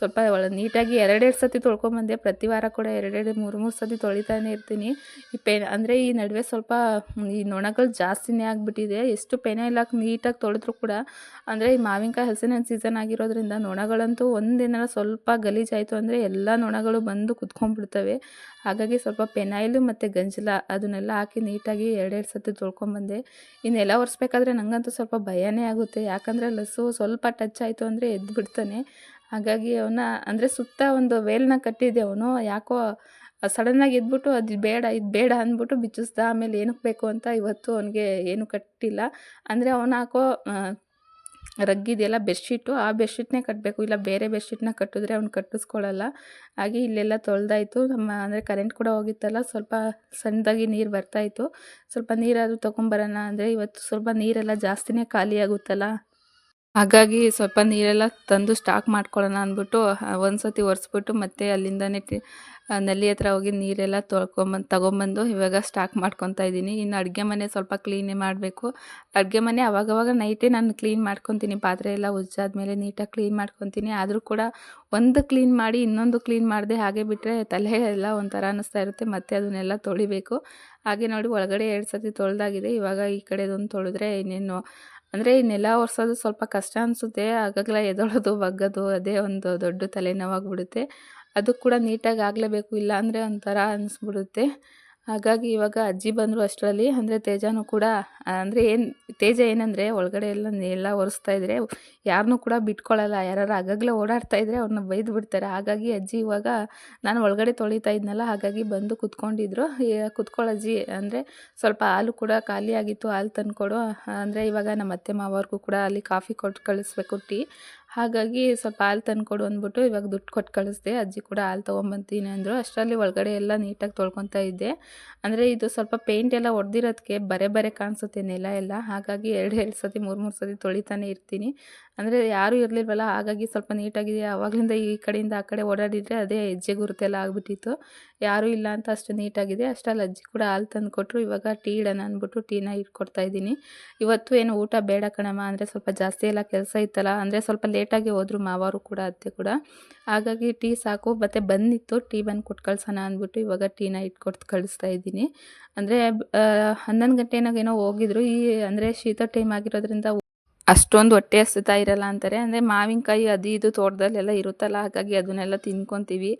ಸ್ವಲ್ಪ ಒಳ ನೀಟಾಗಿ ಎರಡೆರಡು ಸತಿ ತೊಳ್ಕೊಂಬಂದೆ, ಪ್ರತಿ ವಾರ ಕೂಡ ಎರಡೆರಡು, ಮೂರು ಮೂರು ಸತಿ ತೊಳಿತಾನೆ ಇರ್ತೀನಿ. ಈ ಪೆ ಅಂದರೆ ಈ ನಡುವೆ ಸ್ವಲ್ಪ ಈ ನೊಣಗಳು ಜಾಸ್ತಿನೇ ಆಗಿಬಿಟ್ಟಿದೆ. ಎಷ್ಟು ಪೆನ ಹಾಕಿ ನೀಟಾಗಿ ತೊಳೆದ್ರು ಕೂಡ. ಅಂದರೆ ಈ ಮಾವಿನಕಾಯಿ ಹಸಿನ ಸೀಸನ್ ಆಗಿರೋದ್ರಿಂದ ನೊಣಗಳಂತೂ ಒಂದಿನ ಸ್ವಲ್ಪ ಗಲೀಜಾಯಿತು ಅಂದರೆ ಎಲ್ಲ ನೊಣಗಳು ಬಂದು ಕುತ್ಕೊಂಡ್ಬಿಡ್ತವೆ. ಹಾಗಾಗಿ ಸ್ವಲ್ಪ ಪೆನಾಯಿಲು ಮತ್ತು ಗಂಜಲ ಅದನ್ನೆಲ್ಲ ಹಾಕಿ ನೀಟಾಗಿ ಎರಡೆರಡು ಸತಿ ತೊಳ್ಕೊಂಬಂದೆ. ಇನ್ನೆಲ್ಲ ಒರೆಸ್ಬೇಕಾದ್ರೆ ನನಗಂತೂ ಸ್ವಲ್ಪ ಭಯನೇ ಆಗುತ್ತೆ. ಯಾಕಂದರೆ ಲಸ್ಸು ಸ್ವಲ್ಪ ಟಚ್ ಆಯಿತು ಅಂದರೆ ಎದ್ದು ಬಿಡ್ತಾನೆ ಹಾಗಾಗಿ ಅವನ್ನ ಅಂದರೆ ಸುತ್ತ ಒಂದು ವೇಲ್ನ ಕಟ್ಟಿದ್ದೆ ಅವನು, ಯಾಕೋ ಸಡನ್ನಾಗಿ ಎದ್ಬಿಟ್ಟು ಅದು ಬೇಡ, ಇದು ಬೇಡ ಅಂದ್ಬಿಟ್ಟು ಬಿಚ್ಚಿಸ್ದ. ಆಮೇಲೆ ಏನಕ್ಕೆ ಬೇಕು ಅಂತ ಇವತ್ತು ಅವನಿಗೆ ಏನು ಕಟ್ಟಿಲ್ಲ. ಅಂದರೆ ಅವನು ಹಾಕೋ ರಗ್ಗಿದೆಯಲ್ಲ, ಬೆಡ್ಶೀಟು, ಆ ಬೆಡ್ಶೀಟ್ನೇ ಕಟ್ಟಬೇಕು ಇಲ್ಲ, ಬೇರೆ ಬೆಡ್ಶೀಟ್ನ ಕಟ್ಟಿದ್ರೆ ಅವ್ನು ಕಟ್ಟಿಸ್ಕೊಳ್ಳಲ್ಲ ಹಾಗೆ ಇಲ್ಲೆಲ್ಲ ತೊಳೆದಾಯಿತು. ನಮ್ಮ, ಅಂದರೆ ಕರೆಂಟ್ ಕೂಡ ಹೋಗಿತ್ತಲ್ಲ, ಸ್ವಲ್ಪ ಸಣ್ಣದಾಗಿ ನೀರು ಬರ್ತಾಯಿತ್ತು ಸ್ವಲ್ಪ ನೀರಾದರೂ ತೊಗೊಂಬರೋಣ, ಅಂದರೆ ಇವತ್ತು ಸ್ವಲ್ಪ ನೀರೆಲ್ಲ ಜಾಸ್ತಿನೇ ಖಾಲಿ ಆಗುತ್ತಲ್ಲ ಹಾಗಾಗಿ ಸ್ವಲ್ಪ ನೀರೆಲ್ಲ ತಂದು ಸ್ಟಾಕ್ ಮಾಡ್ಕೊಳ್ಳೋಣ ಅಂದ್ಬಿಟ್ಟು ಒಂದು ಸತಿ ಒರೆಸ್ಬಿಟ್ಟು ಮತ್ತೆ ಅಲ್ಲಿಂದನೇ ನಲ್ಲಿ ಹತ್ರ ಹೋಗಿ ನೀರೆಲ್ಲ ತೊಳ್ಕೊಂಬಂದು, ತಗೊಂಬಂದು ಇವಾಗ ಸ್ಟಾಕ್ ಮಾಡ್ಕೊತಾ ಇದ್ದೀನಿ. ಇನ್ನು ಅಡುಗೆ ಮನೆ ಸ್ವಲ್ಪ ಕ್ಲೀನೇ ಮಾಡಬೇಕು. ಅಡುಗೆ ಮನೆ ಅವಾಗವಾಗ ನೈಟೇ ನಾನು ಕ್ಲೀನ್ ಮಾಡ್ಕೊತೀನಿ. ಪಾತ್ರೆ ಎಲ್ಲ ಉಜ್ಜಾದ್ಮೇಲೆ ನೀಟಾಗಿ ಕ್ಲೀನ್ ಮಾಡ್ಕೊತೀನಿ. ಆದರೂ ಕೂಡ ಒಂದು ಕ್ಲೀನ್ ಮಾಡಿ ಇನ್ನೊಂದು ಕ್ಲೀನ್ ಮಾಡಿದೆ ಹಾಗೆ ಬಿಟ್ಟರೆ ತಲೆ ಎಲ್ಲ ಒಂಥರ ಅನ್ನಿಸ್ತಾ ಇರುತ್ತೆ. ಮತ್ತೆ ಅದನ್ನೆಲ್ಲ ತೊಳಿಬೇಕು. ಹಾಗೆ ನೋಡಿ ಒಳಗಡೆ ಎರಡು ಸತಿ ತೊಳೆದಾಗಿದೆ. ಇವಾಗ ಈ ಕಡೆದೊಂದು ತೊಳೆದ್ರೆ ಇನ್ನೇನು ಅಂದರೆ ನೆಲ ಒರೆಸೋದು ಸ್ವಲ್ಪ ಕಷ್ಟ ಅನಿಸುತ್ತೆ. ಆಗಾಗಲೇ ಎದೊಳೋದು ಬಗ್ಗೋದು ಅದೇ ಒಂದು ದೊಡ್ಡ ತಲೆನೋವಾಗ್ಬಿಡುತ್ತೆ. ಅದು ಕೂಡ ನೀಟಾಗಿ ಆಗಲೇಬೇಕು. ಇಲ್ಲಾಂದರೆ ಒಂಥರ ಅನಿಸ್ಬಿಡುತ್ತೆ. ಹಾಗಾಗಿ ಇವಾಗ ಅಜ್ಜಿ ಬಂದರು ಅಷ್ಟರಲ್ಲಿ, ಅಂದರೆ ತೇಜಾನು ಕೂಡ ಅಂದರೆ ಏನು, ತೇಜ ಏನಂದರೆ ಒಳಗಡೆ ಎಲ್ಲ ಎಲ್ಲ ಒರೆಸ್ತಾ ಇದ್ದರೆ ಯಾರನ್ನೂ ಕೂಡ ಬಿಟ್ಕೊಳ್ಳಲ್ಲ ಯಾರು ಆಗಾಗಲೇ ಓಡಾಡ್ತಾ ಇದ್ದರೆ ಅವ್ರನ್ನ ಬೈದು ಬಿಡ್ತಾರೆ. ಹಾಗಾಗಿ ಅಜ್ಜಿ ಇವಾಗ ನಾನು ಒಳಗಡೆ ತೊಳಿತಾ ಇದ್ನಲ್ಲ, ಹಾಗಾಗಿ ಬಂದು ಕುತ್ಕೊಂಡಿದ್ರು. ಕುತ್ಕೊಳ್ಳಜ್ಜಿ ಅಂದರೆ ಸ್ವಲ್ಪ ಹಾಲು ಕೂಡ ಖಾಲಿ ಆಗಿತ್ತು, ಹಾಲು ತಂದುಕೊಡು. ಅಂದರೆ ಇವಾಗ ನಮ್ಮ ಅತ್ತೆ ಮಾವವ್ರಿಗೂ ಕೂಡ ಅಲ್ಲಿ ಕಾಫಿ ಕೊಟ್ಟು ಕಳಿಸ್ಬೇಕು ಟೀ. ಹಾಗಾಗಿ ಸ್ವಲ್ಪ ಹಾಲು ತಂದುಕೊಡು ಅಂದ್ಬಿಟ್ಟು ಇವಾಗ ದುಡ್ಡು ಕೊಟ್ಟು ಕಳಿಸ್ದೆ. ಅಜ್ಜಿ ಕೂಡ ಹಾಲು ತೊಗೊಂಬಂತೀನಿ ಅಂದರು. ಅಷ್ಟರಲ್ಲಿ ಒಳಗಡೆ ಎಲ್ಲ ನೀಟಾಗಿ ತೊಳ್ಕೊತಾ ಇದ್ದೆ. ಅಂದರೆ ಇದು ಸ್ವಲ್ಪ ಪೇಂಟ್ ಎಲ್ಲ ಹೊಡೆದಿರೋದಕ್ಕೆ ಬರೆ ಬರೆ ಕಾಣಿಸುತ್ತೆ ನೆಲ ಎಲ್ಲ. ಹಾಗಾಗಿ ಎರಡು ಎರಡು ಸತಿ, ಮೂರು ಮೂರು ಸತಿ ತೊಳಿತಾನೆ ಇರ್ತೀನಿ. ಅಂದರೆ ಯಾರೂ ಇರಲಿಲ್ವಲ್ಲ, ಹಾಗಾಗಿ ಸ್ವಲ್ಪ ನೀಟಾಗಿದೆ. ಆವಾಗಲಿಂದ ಈ ಕಡೆಯಿಂದ ಆ ಕಡೆ ಓಡಾಡಿದರೆ ಅದೇ ಹೆಜ್ಜೆ ಗುರುತೆಲ್ಲ ಆಗಿಬಿಟ್ಟಿತ್ತು. ಯಾರೂ ಇಲ್ಲ ಅಂತ ಅಷ್ಟು ನೀಟಾಗಿದೆ. ಅಷ್ಟಲ್ಲಿ ಅಜ್ಜಿ ಕೂಡ ಹಾಲು ತಂದು ಕೊಟ್ಟರು ಇವಾಗ ಟೀ ಇಡೋಣ ಅಂದ್ಬಿಟ್ಟು ಟೀನ ಇಟ್ಕೊಡ್ತಾ ಇದ್ದೀನಿ. ಇವತ್ತು ಏನು ಊಟ ಬೇಡ ಕಣಮ್ಮ. ಅಂದರೆ ಸ್ವಲ್ಪ ಜಾಸ್ತಿ ಎಲ್ಲ ಕೆಲಸ ಇತ್ತಲ್ಲ, ಅಂದರೆ ಸ್ವಲ್ಪ ಲೇಟಾಗಿ ಹೋದರು ಮಾವರು ಕೂಡ, ಅತ್ತೆ ಕೂಡ. ಹಾಗಾಗಿ ಟೀ ಸಾಕು. ಮತ್ತು ಬಂದಿತ್ತು. ಟೀ ಬಂದು ಕೊಟ್ಟು ಕಳ್ಸೋಣ ಅಂದ್ಬಿಟ್ಟು ಇವಾಗ ಟೀನ ಇಟ್ಕೊಟ್ಟು ಕಳಿಸ್ತಾ ಇದ್ದೀನಿ. ಅಂದರೆ ಹನ್ನೊಂದು ಗಂಟೆನಾಗೇನೋ ಹೋಗಿದ್ರು. ಈ, ಅಂದರೆ ಶೀತ ಟೈಮ್ ಆಗಿರೋದ್ರಿಂದ ಅಷ್ಟೊಂದು ಹೊಟ್ಟೆ ಹಸ್ತಾ ಇರಲ್ಲ ಅಂತಾರೆ. ಅಂದರೆ ಮಾವಿನಕಾಯಿ ಅದು ಇದು ತೋಟದಲ್ಲೆಲ್ಲ ಇರುತ್ತಲ್ಲ, ಹಾಗಾಗಿ ಅದನ್ನೆಲ್ಲ ತಿನ್ಕೊತೀವಿ.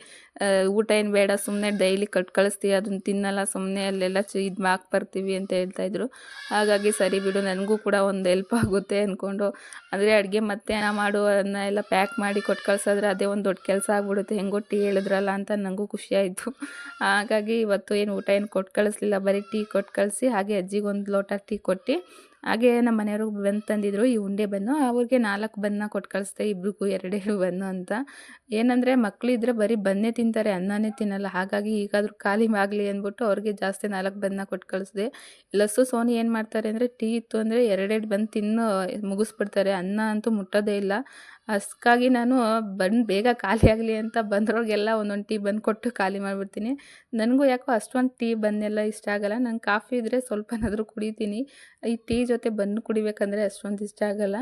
ಊಟ ಏನು ಬೇಡ ಸುಮ್ಮನೆ ಡೈಲಿ ಕಟ್ ಕಳಿಸ್ತೀವಿ ಅದನ್ನ ತಿನ್ನಲ್ಲ ಸುಮ್ಮನೆ ಅಲ್ಲೆಲ್ಲ ಚಿ, ಇದು ಮಾಕ್ ಬರ್ತೀವಿ ಅಂತ ಹೇಳ್ತಾಯಿದ್ರು ಹಾಗಾಗಿ ಸರಿ ಬಿಡು, ನನಗೂ ಕೂಡ ಒಂದು ಹೆಲ್ಪ್ ಆಗುತ್ತೆ ಅಂದ್ಕೊಂಡು ಅಂದರೆ ಅಡುಗೆ ಮತ್ತೆ ನಾ ಮಾಡು ಅದನ್ನ ಎಲ್ಲ ಪ್ಯಾಕ್ ಮಾಡಿ ಕೊಟ್ಟು ಕಳ್ಸಿದ್ರೆ ಅದೇ ಒಂದು ದೊಡ್ಡ ಕೆಲಸ ಆಗ್ಬಿಡುತ್ತೆ. ಹೆಂಗೋ ಟೀ ಹೇಳಿದ್ರಲ್ಲ ಅಂತ ನನಗೂ ಖುಷಿ ಆಯಿತು. ಹಾಗಾಗಿ ಇವತ್ತು ಏನು ಊಟ ಏನು ಕೊಟ್ಟು ಕಳಿಸ್ಲಿಲ್ಲ, ಬರೀ ಟೀ ಕೊಟ್ಟು ಕಳಿಸಿ, ಹಾಗೆ ಅಜ್ಜಿಗೆ ಒಂದು ಲೋಟ ಟೀ ಕೊಟ್ಟು ಹಾಗೆ ನಮ್ಮ ಮನೆಯವರು ಬಂದು ತಂದಿದ್ರು, ಈ ಉಂಡೆ ಬನ್ನು. ಅವ್ರಿಗೆ ನಾಲ್ಕು ಬನ್ನ ಕೊಟ್ಟು ಕಳಿಸ್ದೆ, ಇಬ್ರಿಗೂ ಎರಡೆರಡು <laughs> ಬನ್ನು ಅಂತ. ಏನಂದರೆ ಮಕ್ಕಳಿದ್ರೆ ಬರೀ ಬನ್ನೇ ತಿಂತಾರೆ, ಅನ್ನನೇ ತಿನ್ನಲ್ಲ. ಹಾಗಾಗಿ ಈಗಾದರೂ ಖಾಲಿ ಆಗಲಿ ಅಂದ್ಬಿಟ್ಟು ಅವ್ರಿಗೆ ಜಾಸ್ತಿ ನಾಲ್ಕು ಬನ್ನ ಕೊಟ್ಟು ಕಳಿಸ್ದೆ. ಲಸ್ಸು ಸೋನಿ ಏನು ಮಾಡ್ತಾರೆ ಅಂದರೆ, ಟೀ ಇತ್ತು ಅಂದರೆ ಎರಡೆರಡು ಬಂದು ತಿನ್ನು, ಮುಗಿಸ್ಬಿಡ್ತಾರೆ. ಅನ್ನ ಅಂತೂ ಮುಟ್ಟೋದೇ ಇಲ್ಲ. ಅಷ್ಟಕ್ಕಾಗಿ ನಾನು ಬಂದು ಬೇಗ ಖಾಲಿ ಆಗಲಿ ಅಂತ ಬಂದ್ರೋರಿಗೆಲ್ಲ ಒಂದೊಂದು ಟೀ ಬಂದು ಕೊಟ್ಟು ಖಾಲಿ ಮಾಡಿಬಿಡ್ತೀನಿ. ನನಗೂ ಯಾಕೋ ಅಷ್ಟೊಂದು ಟೀ ಬಂದೆಲ್ಲ ಇಷ್ಟ ಆಗಲ್ಲ. ನಂಗೆ ಕಾಫಿ ಇದ್ದರೆ ಸ್ವಲ್ಪನಾದರೂ ಕುಡಿತೀನಿ. ಈ ಟೀ ಜೊತೆ ಬಂದು ಕುಡಿಬೇಕಂದ್ರೆ ಅಷ್ಟೊಂದು ಇಷ್ಟ ಆಗಲ್ಲ.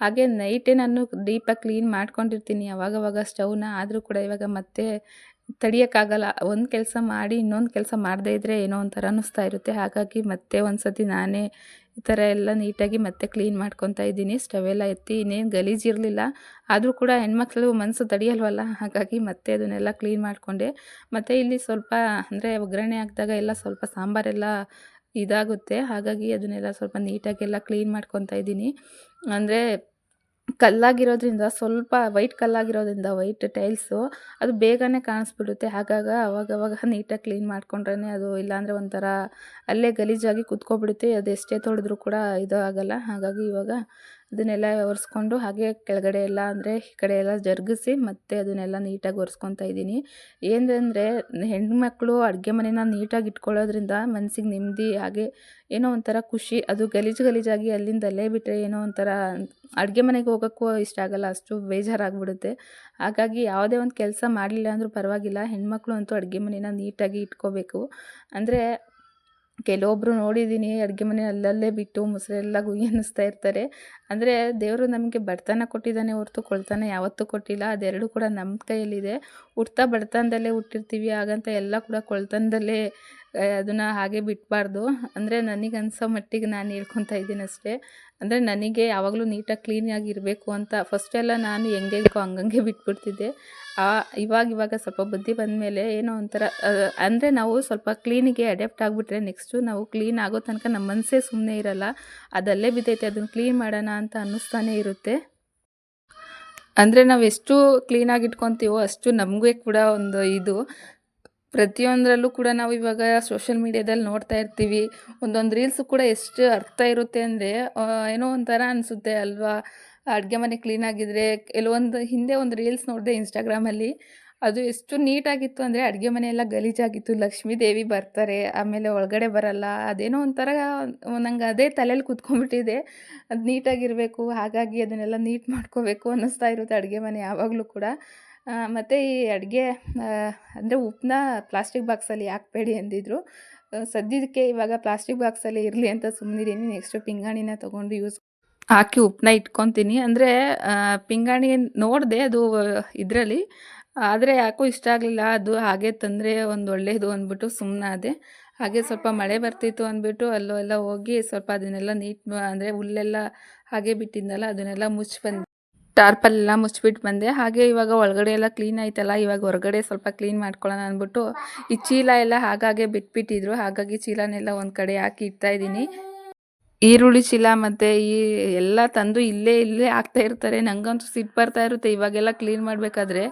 ಹಾಗೆ ನೈಟೇ ನಾನು ದೀಪ ಕ್ಲೀನ್ ಮಾಡ್ಕೊಂಡಿರ್ತೀನಿ. ಅವಾಗವಾಗ ಸ್ಟವ್ನ, ಆದರೂ ಕೂಡ ಇವಾಗ ಮತ್ತೆ ತಡಿಯೋಕ್ಕಾಗಲ್ಲ. ಒಂದು ಕೆಲಸ ಮಾಡಿ, ಇನ್ನೊಂದು ಕೆಲಸ ಮಾಡದೇ ಇದ್ದರೆ ಏನೋ ಒಂಥರ ಅನ್ನಿಸ್ತಾ ಇರುತ್ತೆ. ಹಾಗಾಗಿ ಮತ್ತೆ ಒಂದು ಸತಿ ನಾನೇ ಈ ಥರ ಎಲ್ಲ ನೀಟಾಗಿ ಮತ್ತೆ ಕ್ಲೀನ್ ಮಾಡ್ಕೊತಾ ಇದ್ದೀನಿ. ಸ್ಟವ್ ಎಲ್ಲ ಎತ್ತಿ, ಇನ್ನೇನು ಗಲೀಜಿರಲಿಲ್ಲ ಆದರೂ ಕೂಡ ಹೆಣ್ಮಕ್ಳು ಮನಸ್ಸು ತಡಿಯಲ್ವಲ್ಲ? ಹಾಗಾಗಿ ಮತ್ತೆ ಅದನ್ನೆಲ್ಲ ಕ್ಲೀನ್ ಮಾಡಿಕೊಂಡೆ. ಮತ್ತು ಇಲ್ಲಿ ಸ್ವಲ್ಪ ಅಂದರೆ ಒಗ್ಗರಣೆ ಹಾಕಿದಾಗ ಎಲ್ಲ ಸ್ವಲ್ಪ ಸಾಂಬಾರೆಲ್ಲ ಇದಾಗುತ್ತೆ. ಹಾಗಾಗಿ ಅದನ್ನೆಲ್ಲ ಸ್ವಲ್ಪ ನೀಟಾಗೆಲ್ಲ ಕ್ಲೀನ್ ಮಾಡ್ಕೊತಾ ಇದ್ದೀನಿ. ಅಂದರೆ ಕಲ್ಲಾಗಿರೋದ್ರಿಂದ, ಸ್ವಲ್ಪ ವೈಟ್ ಕಲ್ಲಾಗಿರೋದ್ರಿಂದ, ವೈಟ್ ಟೈಲ್ಸು ಅದು ಬೇಗನೆ ಕಾಣಿಸ್ಬಿಡುತ್ತೆ. ಹಾಗಾಗ ಅವಾಗವಾಗ ನೀಟಾಗಿ ಕ್ಲೀನ್ ಮಾಡ್ಕೊಂಡ್ರೇ ಅದು ಇಲ್ಲಾಂದರೆ ಒಂಥರ ಅಲ್ಲೇ ಗಲೀಜಾಗಿ ಕುತ್ಕೊಬಿಡುತ್ತೆ. ಅದು ಎಷ್ಟೇ ತೊಳೆದ್ರೂ ಕೂಡ ಇದು ಆಗಲ್ಲ. ಹಾಗಾಗಿ ಇವಾಗ ಅದನ್ನೆಲ್ಲ ಒರೆಸ್ಕೊಂಡು ಹಾಗೆ ಕೆಳಗಡೆ ಎಲ್ಲ ಅಂದರೆ ಈ ಕಡೆ ಎಲ್ಲ ಜರುಗಿಸಿ ಮತ್ತೆ ಅದನ್ನೆಲ್ಲ ನೀಟಾಗಿ ಒರೆಸ್ಕೊತಾ ಇದ್ದೀನಿ. ಏನಂದರೆ ಹೆಣ್ಮಕ್ಳು ಅಡುಗೆ ಮನೆನ ನೀಟಾಗಿ ಇಟ್ಕೊಳ್ಳೋದ್ರಿಂದ ಮನಸ್ಸಿಗೆ ನೆಮ್ಮದಿ, ಹಾಗೆ ಏನೋ ಒಂಥರ ಖುಷಿ. ಅದು ಗಲೀಜು ಗಲೀಜಾಗಿ ಅಲ್ಲಿಂದ ಅಲ್ಲೇ ಬಿಟ್ಟರೆ ಏನೋ ಒಂಥರ ಅಡುಗೆ ಮನೆಗೆ ಹೋಗೋಕ್ಕೂ ಇಷ್ಟ ಆಗಲ್ಲ, ಅಷ್ಟು ಬೇಜಾರಾಗ್ಬಿಡುತ್ತೆ. ಹಾಗಾಗಿ ಯಾವುದೇ ಒಂದು ಕೆಲಸ ಮಾಡಲಿಲ್ಲ ಅಂದರೂ ಪರವಾಗಿಲ್ಲ. ಹೆಣ್ಮಕ್ಳು ಅಂತೂ ಅಡುಗೆ ಮನೆನ ನೀಟಾಗಿ ಇಟ್ಕೋಬೇಕು. ಅಂದರೆ ಕೆಲವೊಬ್ಬರು ನೋಡಿದ್ದೀನಿ, ಅಡುಗೆ ಮನೆ ಅಲ್ಲಲ್ಲೇ ಬಿಟ್ಟು ಮೊಸರೆಲ್ಲ ಗುಯ್ ಅನ್ನಿಸ್ತಾ ಇರ್ತಾರೆ. ಅಂದರೆ ದೇವರು ನಮಗೆ ಬಡತನ ಕೊಟ್ಟಿದ್ದಾನೆ ಹೊರತು ಕೊಳ್ತನ ಯಾವತ್ತೂ ಕೊಟ್ಟಿಲ್ಲ. ಅದೆರಡೂ ಕೂಡ ನಮ್ಮ ಕೈಯಲ್ಲಿದೆ. ಹುಟ್ತಾ ಬಡತನದಲ್ಲೇ ಹುಟ್ಟಿರ್ತೀವಿ, ಹಾಗಂತ ಎಲ್ಲ ಕೂಡ ಕೊಳ್ತನದಲ್ಲೇ ಅದನ್ನು ಹಾಗೆ ಬಿಡಬಾರ್ದು ಅಂದರೆ ನನಗೆ ಅನ್ಸೋ ಮಟ್ಟಿಗೆ ನಾನು ಹೇಳ್ಕೊತಾ ಇದ್ದೀನಿ ಅಷ್ಟೇ. ಅಂದರೆ ನನಗೆ ಯಾವಾಗಲೂ ನೀಟಾಗಿ ಕ್ಲೀನಾಗಿ ಇರಬೇಕು ಅಂತ, ಫಸ್ಟೆಲ್ಲ ನಾನು ಹೆಂಗೆಂಗೋ ಹಂಗಂಗೆ ಬಿಟ್ಬಿಡ್ತಿದ್ದೆ. ಆ, ಇವಾಗ ಇವಾಗ ಸ್ವಲ್ಪ ಬುದ್ಧಿ ಬಂದಮೇಲೆ ಏನೋ ಒಂಥರ ಅಂದರೆ ನಾವು ಸ್ವಲ್ಪ ಕ್ಲೀನಿಗೆ ಅಡ್ಯಾಪ್ಟ್ ಆಗಿಬಿಟ್ರೆ ನೆಕ್ಸ್ಟು ನಾವು ಕ್ಲೀನ್ ಆಗೋ ತನಕ ನಮ್ಮ ಮನಸ್ಸೇ ಸುಮ್ಮನೆ ಇರಲ್ಲ. ಅದಲ್ಲೇ ಬಿದ್ದೈತೆ, ಅದನ್ನು ಕ್ಲೀನ್ ಮಾಡೋಣ ಅಂತ ಅನ್ನಿಸ್ತಾನೆ ಇರುತ್ತೆ. ಅಂದರೆ ನಾವು ಎಷ್ಟು ಕ್ಲೀನಾಗಿ ಇಟ್ಕೊತೀವೋ ಅಷ್ಟು ನಮಗೂ ಕೂಡ ಒಂದು ಇದು. ಪ್ರತಿಯೊಂದರಲ್ಲೂ ಕೂಡ ನಾವು ಇವಾಗ ಸೋಷಿಯಲ್ ಮೀಡ್ಯಾದಲ್ಲಿ ನೋಡ್ತಾ ಇರ್ತೀವಿ. ಒಂದೊಂದು ರೀಲ್ಸು ಕೂಡ ಎಷ್ಟು ಅರ್ಥ ಇರುತ್ತೆ ಅಂದರೆ ಏನೋ ಒಂಥರ ಅನಿಸುತ್ತೆ ಅಲ್ವಾ? ಅಡುಗೆ ಮನೆ ಕ್ಲೀನಾಗಿದ್ದರೆ ಕೆಲವೊಂದು ಹಿಂದೆ ಒಂದು ರೀಲ್ಸ್ ನೋಡಿದೆ ಇನ್ಸ್ಟಾಗ್ರಾಮಲ್ಲಿ ಅದು ಎಷ್ಟು ನೀಟಾಗಿತ್ತು ಅಂದರೆ ಅಡುಗೆ ಮನೆ ಎಲ್ಲ ಗಲೀಜಾಗಿತ್ತು. ಲಕ್ಷ್ಮೀ ದೇವಿ ಬರ್ತಾರೆ, ಆಮೇಲೆ ಒಳಗಡೆ ಬರಲ್ಲ. ಅದೇನೋ ಒಂಥರ ನಂಗೆ ಅದೇ ತಲೆಯಲ್ಲಿ ಕುತ್ಕೊಂಡ್ಬಿಟ್ಟಿದೆ. ಅದು ನೀಟಾಗಿರಬೇಕು ಹಾಗಾಗಿ ಅದನ್ನೆಲ್ಲ ನೀಟ್ ಮಾಡ್ಕೋಬೇಕು ಅನ್ನಿಸ್ತಾ ಇರುತ್ತೆ ಅಡುಗೆ ಮನೆ ಯಾವಾಗಲೂ ಕೂಡ. ಮತ್ತು ಈ ಅಡುಗೆ ಅಂದರೆ ಉಪ್ಪನ್ನ ಪ್ಲಾಸ್ಟಿಕ್ ಬಾಕ್ಸಲ್ಲಿ ಹಾಕಬೇಡಿ ಅಂದಿದ್ರು. ಸದ್ಯಕ್ಕೆ ಇವಾಗ ಪ್ಲಾಸ್ಟಿಕ್ ಬಾಕ್ಸಲ್ಲಿ ಇರಲಿ ಅಂತ ಸುಮ್ಮನಿದ್ದೀನಿ ನೆಕ್ಸ್ಟು ಪಿಂಗಾಣಿನ ತೊಗೊಂಡು ಯೂಸ್ ಹಾಕಿ ಉಪ್ಪನ್ನ ಇಟ್ಕೊತೀನಿ. ಅಂದರೆ ಪಿಂಗಾಣಿ ನೋಡಿದೆ ಅದು ಇದರಲ್ಲಿ. ಆದರೆ ಯಾಕೋ ಇಷ್ಟ ಆಗಲಿಲ್ಲ. ಅದು ಹಾಗೆ ತಂದರೆ ಒಂದು ಒಳ್ಳೆಯದು ಅಂದ್ಬಿಟ್ಟು ಸುಮ್ಮನಾದೆ ಹಾಗೆ ಸ್ವಲ್ಪ ಮಳೆ ಬರ್ತಿತ್ತು ಅಂದ್ಬಿಟ್ಟು ಅಲ್ಲೋ ಎಲ್ಲ ಹೋಗಿ ಸ್ವಲ್ಪ ಅದನ್ನೆಲ್ಲ ನೀಟ್ ಅಂದರೆ ಹುಲ್ಲೆಲ್ಲ ಹಾಗೆ ಬಿಟ್ಟಿದ್ದಲ್ಲ ಅದನ್ನೆಲ್ಲ ಮುಚ್ಚಿ ಬಂದು, ಟಾರ್ಪಲ್ಲೆಲ್ಲ ಮುಚ್ಚಿಬಿಟ್ಟು ಬಂದೆ. ಹಾಗೆ ಇವಾಗ ಒಳಗಡೆ ಎಲ್ಲ ಕ್ಲೀನ್ ಆಯ್ತಲ್ಲ, ಇವಾಗ ಹೊರಗಡೆ ಸ್ವಲ್ಪ ಕ್ಲೀನ್ ಮಾಡ್ಕೊಳ್ಳೋಣ ಅಂದ್ಬಿಟ್ಟು ಈ ಚೀಲ ಎಲ್ಲ ಹಾಗಾಗೆ ಬಿಟ್ಬಿಟ್ಟಿದ್ರು. ಹಾಗಾಗಿ ಚೀಲನೆಲ್ಲ ಒಂದು ಕಡೆ ಹಾಕಿ ಇಡ್ತಾ ಇದ್ದೀನಿ. ಈರುಳ್ಳಿ ಚೀಲ ಮತ್ತು ಈ ಎಲ್ಲ ತಂದು ಇಲ್ಲೇ ಇಲ್ಲೇ ಹಾಕ್ತಾ ಇರ್ತಾರೆ. ನನಗಂತೂ ಸಿಟ್ಟು ಬರ್ತಾ ಇರುತ್ತೆ. ಇವಾಗೆಲ್ಲ ಕ್ಲೀನ್ ಮಾಡಬೇಕಾದ್ರೆ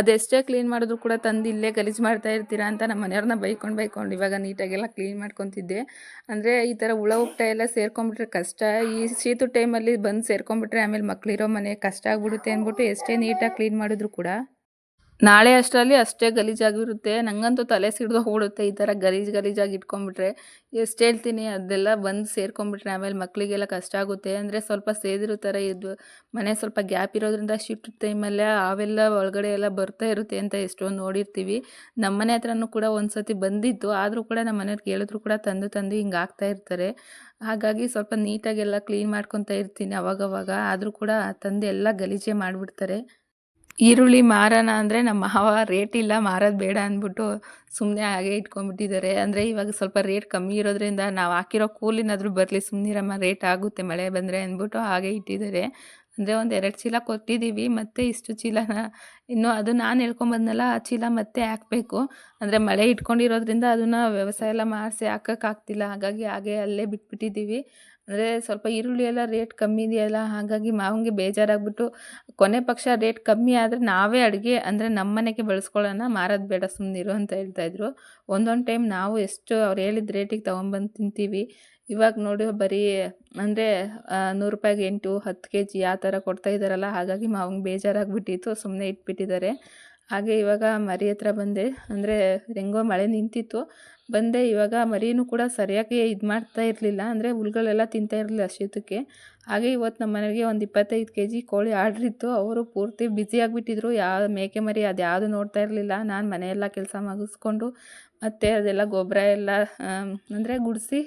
ಅದೆಷ್ಟೇ ಕ್ಲೀನ್ ಮಾಡಿದ್ರು ಕೂಡ ತಂದು ಇಲ್ಲೇ ಗಲೀಜು ಮಾಡ್ತಾ ಇರ್ತೀರಾ ಅಂತ ನಮ್ಮ ಮನೆಯವ್ರನ್ನ ಬೈಕೊಂಡು ಬೈಕೊಂಡು ಇವಾಗ ನೀಟಾಗೆಲ್ಲ ಕ್ಲೀನ್ ಮಾಡ್ಕೊತಿದ್ದೆ. ಅಂದರೆ ಈ ಥರ ಹುಳ ಹುಪ್ಟ ಎಲ್ಲ ಸೇರ್ಕೊಂಡ್ಬಿಟ್ರೆ ಕಷ್ಟ. ಈ ಶೀತ ಟೈಮಲ್ಲಿ ಬಂದು ಸೇರ್ಕೊಂಡ್ಬಿಟ್ರೆ ಆಮೇಲೆ ಮಕ್ಳಿರೋ ಮನೆ ಕಷ್ಟ ಆಗ್ಬಿಡುತ್ತೆ ಅಂದ್ಬಿಟ್ಟು ಎಷ್ಟೇ ನೀಟಾಗಿ ಕ್ಲೀನ್ ಮಾಡಿದ್ರು ಕೂಡ ನಾಳೆ ಅಷ್ಟರಲ್ಲಿ ಅಷ್ಟೇ ಗಲೀಜಾಗಿರುತ್ತೆ. ನಂಗಂತೂ ತಲೆ ಸಿಡ್ದು ಹೋಗುತ್ತೆ ಈ ಥರ ಗಲೀಜು ಗಲೀಜಾಗಿ ಇಟ್ಕೊಂಡ್ಬಿಟ್ರೆ ಎಷ್ಟು ಹೇಳ್ತೀನಿ, ಅದೆಲ್ಲ ಬಂದು ಸೇರ್ಕೊಂಡ್ಬಿಟ್ರೆ ಆಮೇಲೆ ಮಕ್ಕಳಿಗೆಲ್ಲ ಕಷ್ಟ ಆಗುತ್ತೆ. ಅಂದರೆ ಸ್ವಲ್ಪ ಸೇದಿರೋ ಥರ ಇದು ಮನೆ ಸ್ವಲ್ಪ ಗ್ಯಾಪ್ ಇರೋದ್ರಿಂದ ಶಿಫ್ಟ್ ಟೈಮಲ್ಲೇ ಅವೆಲ್ಲ ಒಳಗಡೆ ಎಲ್ಲ ಬರ್ತಾ ಇರುತ್ತೆ ಅಂತ ಎಷ್ಟೊಂದು ನೋಡಿರ್ತೀವಿ. ನಮ್ಮ ಮನೆ ಹತ್ರನೂ ಕೂಡ ಒಂದು ಸತಿ ಬಂದಿತ್ತು. ಆದರೂ ಕೂಡ ನಮ್ಮ ಮನೆಯವ್ರಿಗೆ ಕೇಳಿದ್ರು ಕೂಡ ತಂದು ತಂದು ಹಿಂಗೆ ಆಗ್ತಾ ಇರ್ತಾರೆ. ಹಾಗಾಗಿ ಸ್ವಲ್ಪ ನೀಟಾಗೆಲ್ಲ ಕ್ಲೀನ್ ಮಾಡ್ಕೊತಾ ಇರ್ತೀನಿ ಅವಾಗವಾಗ. ಆದರೂ ಕೂಡ ತಂದು ಎಲ್ಲ ಗಲೀಜೆ ಮಾಡಿಬಿಡ್ತಾರೆ. ಈರುಳ್ಳಿ ಮಾರೋಣ ಅಂದರೆ ನಮ್ಮ ಮಾವ ರೇಟ್ ಇಲ್ಲ, ಮಾರೋದು ಬೇಡ ಅಂದ್ಬಿಟ್ಟು ಸುಮ್ಮನೆ ಹಾಗೆ ಇಟ್ಕೊಂಡ್ಬಿಟ್ಟಿದ್ದಾರೆ. ಅಂದರೆ ಇವಾಗ ಸ್ವಲ್ಪ ರೇಟ್ ಕಮ್ಮಿ ಇರೋದ್ರಿಂದ ನಾವು ಹಾಕಿರೋ ಕೂಲಿನಾದರೂ ಬರಲಿ ಸುಮ್ಮನಿರಮ್ಮ ರೇಟ್ ಆಗುತ್ತೆ ಮಳೆ ಬಂದರೆ ಅಂದ್ಬಿಟ್ಟು ಹಾಗೆ ಇಟ್ಟಿದ್ದಾರೆ. ಅಂದರೆ ಒಂದು ಎರಡು ಚೀಲ ಕೊಟ್ಟಿದ್ದೀವಿ, ಮತ್ತು ಇಷ್ಟು ಚೀಲನ ಇನ್ನು ಅದು ನಾನು ಹೇಳ್ಕೊಂಬಂದ್ನಲ್ಲ, ಆ ಚೀಲ ಮತ್ತೆ ಹಾಕಬೇಕು. ಅಂದರೆ ಮಳೆ ಇಟ್ಕೊಂಡಿರೋದ್ರಿಂದ ಅದನ್ನು ವ್ಯವಸಾಯ ಎಲ್ಲ ಮಾಡಿಸಿ ಹಾಕೋಕ್ಕಾಗ್ತಿಲ್ಲ ಹಾಗಾಗಿ ಹಾಗೆ ಅಲ್ಲೇ ಬಿಟ್ಬಿಟ್ಟಿದ್ದೀವಿ. ಅಂದರೆ ಸ್ವಲ್ಪ ಈರುಳ್ಳಿ ಎಲ್ಲ ರೇಟ್ ಕಮ್ಮಿ ಇದೆಯಲ್ಲ, ಹಾಗಾಗಿ ಮಾವನಿಗೆ ಬೇಜಾರಾಗ್ಬಿಟ್ಟು ಕೊನೆ ಪಕ್ಷ ರೇಟ್ ಕಮ್ಮಿ ಆದರೆ ನಾವೇ ಅಡುಗೆ ಅಂದರೆ ನಮ್ಮ ಮನೆಗೆ ಬಳಸ್ಕೊಳ್ಳೋಣ, ಮಾರೋದು ಬೇಡ ಸುಮ್ಮನಿರು ಅಂತ ಹೇಳ್ತಾಯಿದ್ರು ಒಂದೊಂದು ಟೈಮ್ ನಾವು ಎಷ್ಟು ಅವ್ರು ಹೇಳಿದ ರೇಟಿಗೆ ತೊಗೊಂಬಂದು ತಿಂತೀವಿ. ಇವಾಗ ನೋಡಿ ಬರೀ ಅಂದರೆ ನೂರು ರೂಪಾಯಿಗೆ ಎಂಟು, ಹತ್ತು ಕೆ ಜಿ ಆ ಥರ ಕೊಡ್ತಾ ಇದ್ದಾರಲ್ಲ, ಹಾಗಾಗಿ ಮಾವಂಗೆ ಬೇಜಾರಾಗ್ಬಿಟ್ಟಿತ್ತು ಸುಮ್ಮನೆ ಇಟ್ಬಿಟ್ಟಿದ್ದಾರೆ. ಹಾಗೆ ಇವಾಗ ಮರಿ ಹತ್ರ ಬಂದೆ, ಅಂದರೆ ಹೆಂಗೋ ಮಳೆ ನಿಂತಿತ್ತು. ಬಂದೆ, ಇವಾಗ ಮರಿನೂ ಕೂಡ ಸರಿಯಾಗಿ ಇದು ಮಾಡ್ತಾ ಇರಲಿಲ್ಲ. ಅಂದರೆ ಹುಲ್ಗಳೆಲ್ಲ ತಿಂತಾ ಇರಲಿಲ್ಲ ಶೀತಕ್ಕೆ. ಹಾಗೆ ಇವತ್ತು ನಮ್ಮ ಮನೆಗೆ ಒಂದು ಇಪ್ಪತ್ತೈದು ಕೆ ಜಿ ಕೋಳಿ ಆಡ್ರಿತ್ತು ಅವರು ಪೂರ್ತಿ ಬ್ಯುಸಿ ಆಗಿಬಿಟ್ಟಿದ್ರು. ಯಾವ ಮೇಕೆ ಮರಿ ಅದು ಯಾವುದು ನೋಡ್ತಾ ಇರಲಿಲ್ಲ. ನಾನು ಮನೆಯೆಲ್ಲ ಕೆಲಸ ಮುಗಿಸ್ಕೊಂಡು ಮತ್ತು ಅದೆಲ್ಲ ಗೊಬ್ಬರ ಎಲ್ಲ ಅಂದರೆ ಗುಡಿಸಿ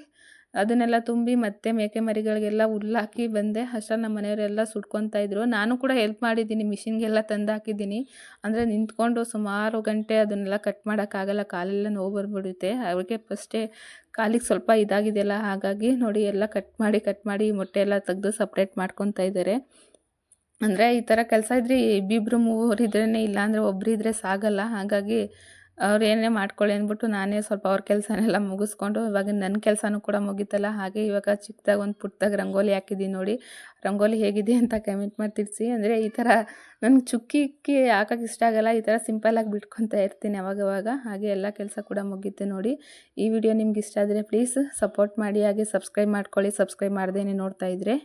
ಅದನ್ನೆಲ್ಲ ತುಂಬಿ ಮತ್ತೆ ಮೇಕೆ ಮರಿಗಳಿಗೆಲ್ಲ ಹುಲ್ಲಾಕಿ ಬಂದೆ. ಅಷ್ಟೇ ನಮ್ಮ ಮನೆಯವರೆಲ್ಲ ಸುಟ್ಕೊತಾ ಇದ್ರು. ನಾನು ಕೂಡ ಹೆಲ್ಪ್ ಮಾಡಿದ್ದೀನಿ ಮಿಷಿನ್ಗೆಲ್ಲ ತಂದು ಹಾಕಿದ್ದೀನಿ ಅಂದರೆ ನಿಂತ್ಕೊಂಡು ಸುಮಾರು ಗಂಟೆ ಅದನ್ನೆಲ್ಲ ಕಟ್ ಮಾಡೋಕ್ಕಾಗಲ್ಲ, ಕಾಲೆಲ್ಲ ನೋವು ಬರ್ಬಿಡುತ್ತೆ. ಅವ್ರಿಗೆ ಫಸ್ಟೇ ಕಾಲಿಗೆ ಸ್ವಲ್ಪ ಇದಾಗಿದೆಯಲ್ಲ, ಹಾಗಾಗಿ ನೋಡಿ ಎಲ್ಲ ಕಟ್ ಮಾಡಿ ಕಟ್ ಮಾಡಿ ಮೊಟ್ಟೆ ಎಲ್ಲ ತೆಗೆದು ಸಪ್ರೇಟ್ ಮಾಡ್ಕೊತಾ ಇದ್ದಾರೆ. ಅಂದರೆ ಈ ಥರ ಕೆಲಸ ಇದ್ರೆ ಇಬ್ಬಿಬ್ರು ಮೂವರು ಇದ್ರೇ ಇಲ್ಲ ಅಂದರೆ ಒಬ್ಬರು ಇದ್ದರೆ ಸಾಗಲ್ಲ. ಹಾಗಾಗಿ ಅವ್ರು ಏನೇ ಮಾಡ್ಕೊಳ್ಳಿ ಅಂದ್ಬಿಟ್ಟು ನಾನೇ ಸ್ವಲ್ಪ ಅವ್ರ ಕೆಲಸನೆಲ್ಲ ಮುಗಿಸ್ಕೊಂಡು, ಇವಾಗ ನನ್ನ ಕೆಲಸನೂ ಕೂಡ ಮುಗೀತಲ್ಲ, ಹಾಗೆ ಇವಾಗ ಚಿಕ್ಕದಾಗಿ ಒಂದು ಪುಟ್ಟದಾಗ ರಂಗೋಲಿ ಹಾಕಿದ್ದೀನಿ ನೋಡಿ. ರಂಗೋಲಿ ಹೇಗಿದೆ ಅಂತ ಕಮೆಂಟ್ ಮಾಡಿ ಅಂದರೆ ಈ ಥರ ನನಗೆ ಚುಕ್ಕಿಕ್ಕಿ ಹಾಕೋಕೆ ಇಷ್ಟ ಆಗಲ್ಲ, ಈ ಥರ ಸಿಂಪಲ್ಲಾಗಿ ಬಿಟ್ಕೊತಾ ಇರ್ತೀನಿ ಅವಾಗವಾಗ. ಹಾಗೆ ಎಲ್ಲ ಕೆಲಸ ಕೂಡ ಮುಗೀತೆ ನೋಡಿ. ಈ ವಿಡಿಯೋ ನಿಮ್ಗೆ ಇಷ್ಟ ಆದರೆ ಪ್ಲೀಸ್ ಸಪೋರ್ಟ್ ಮಾಡಿ, ಹಾಗೆ ಸಬ್ಸ್ಕ್ರೈಬ್ ಮಾಡ್ಕೊಳ್ಳಿ. ಸಬ್ಸ್ಕ್ರೈಬ್ ಮಾಡ್ದೇನೆ ನೋಡ್ತಾ ಇದ್ದರೆ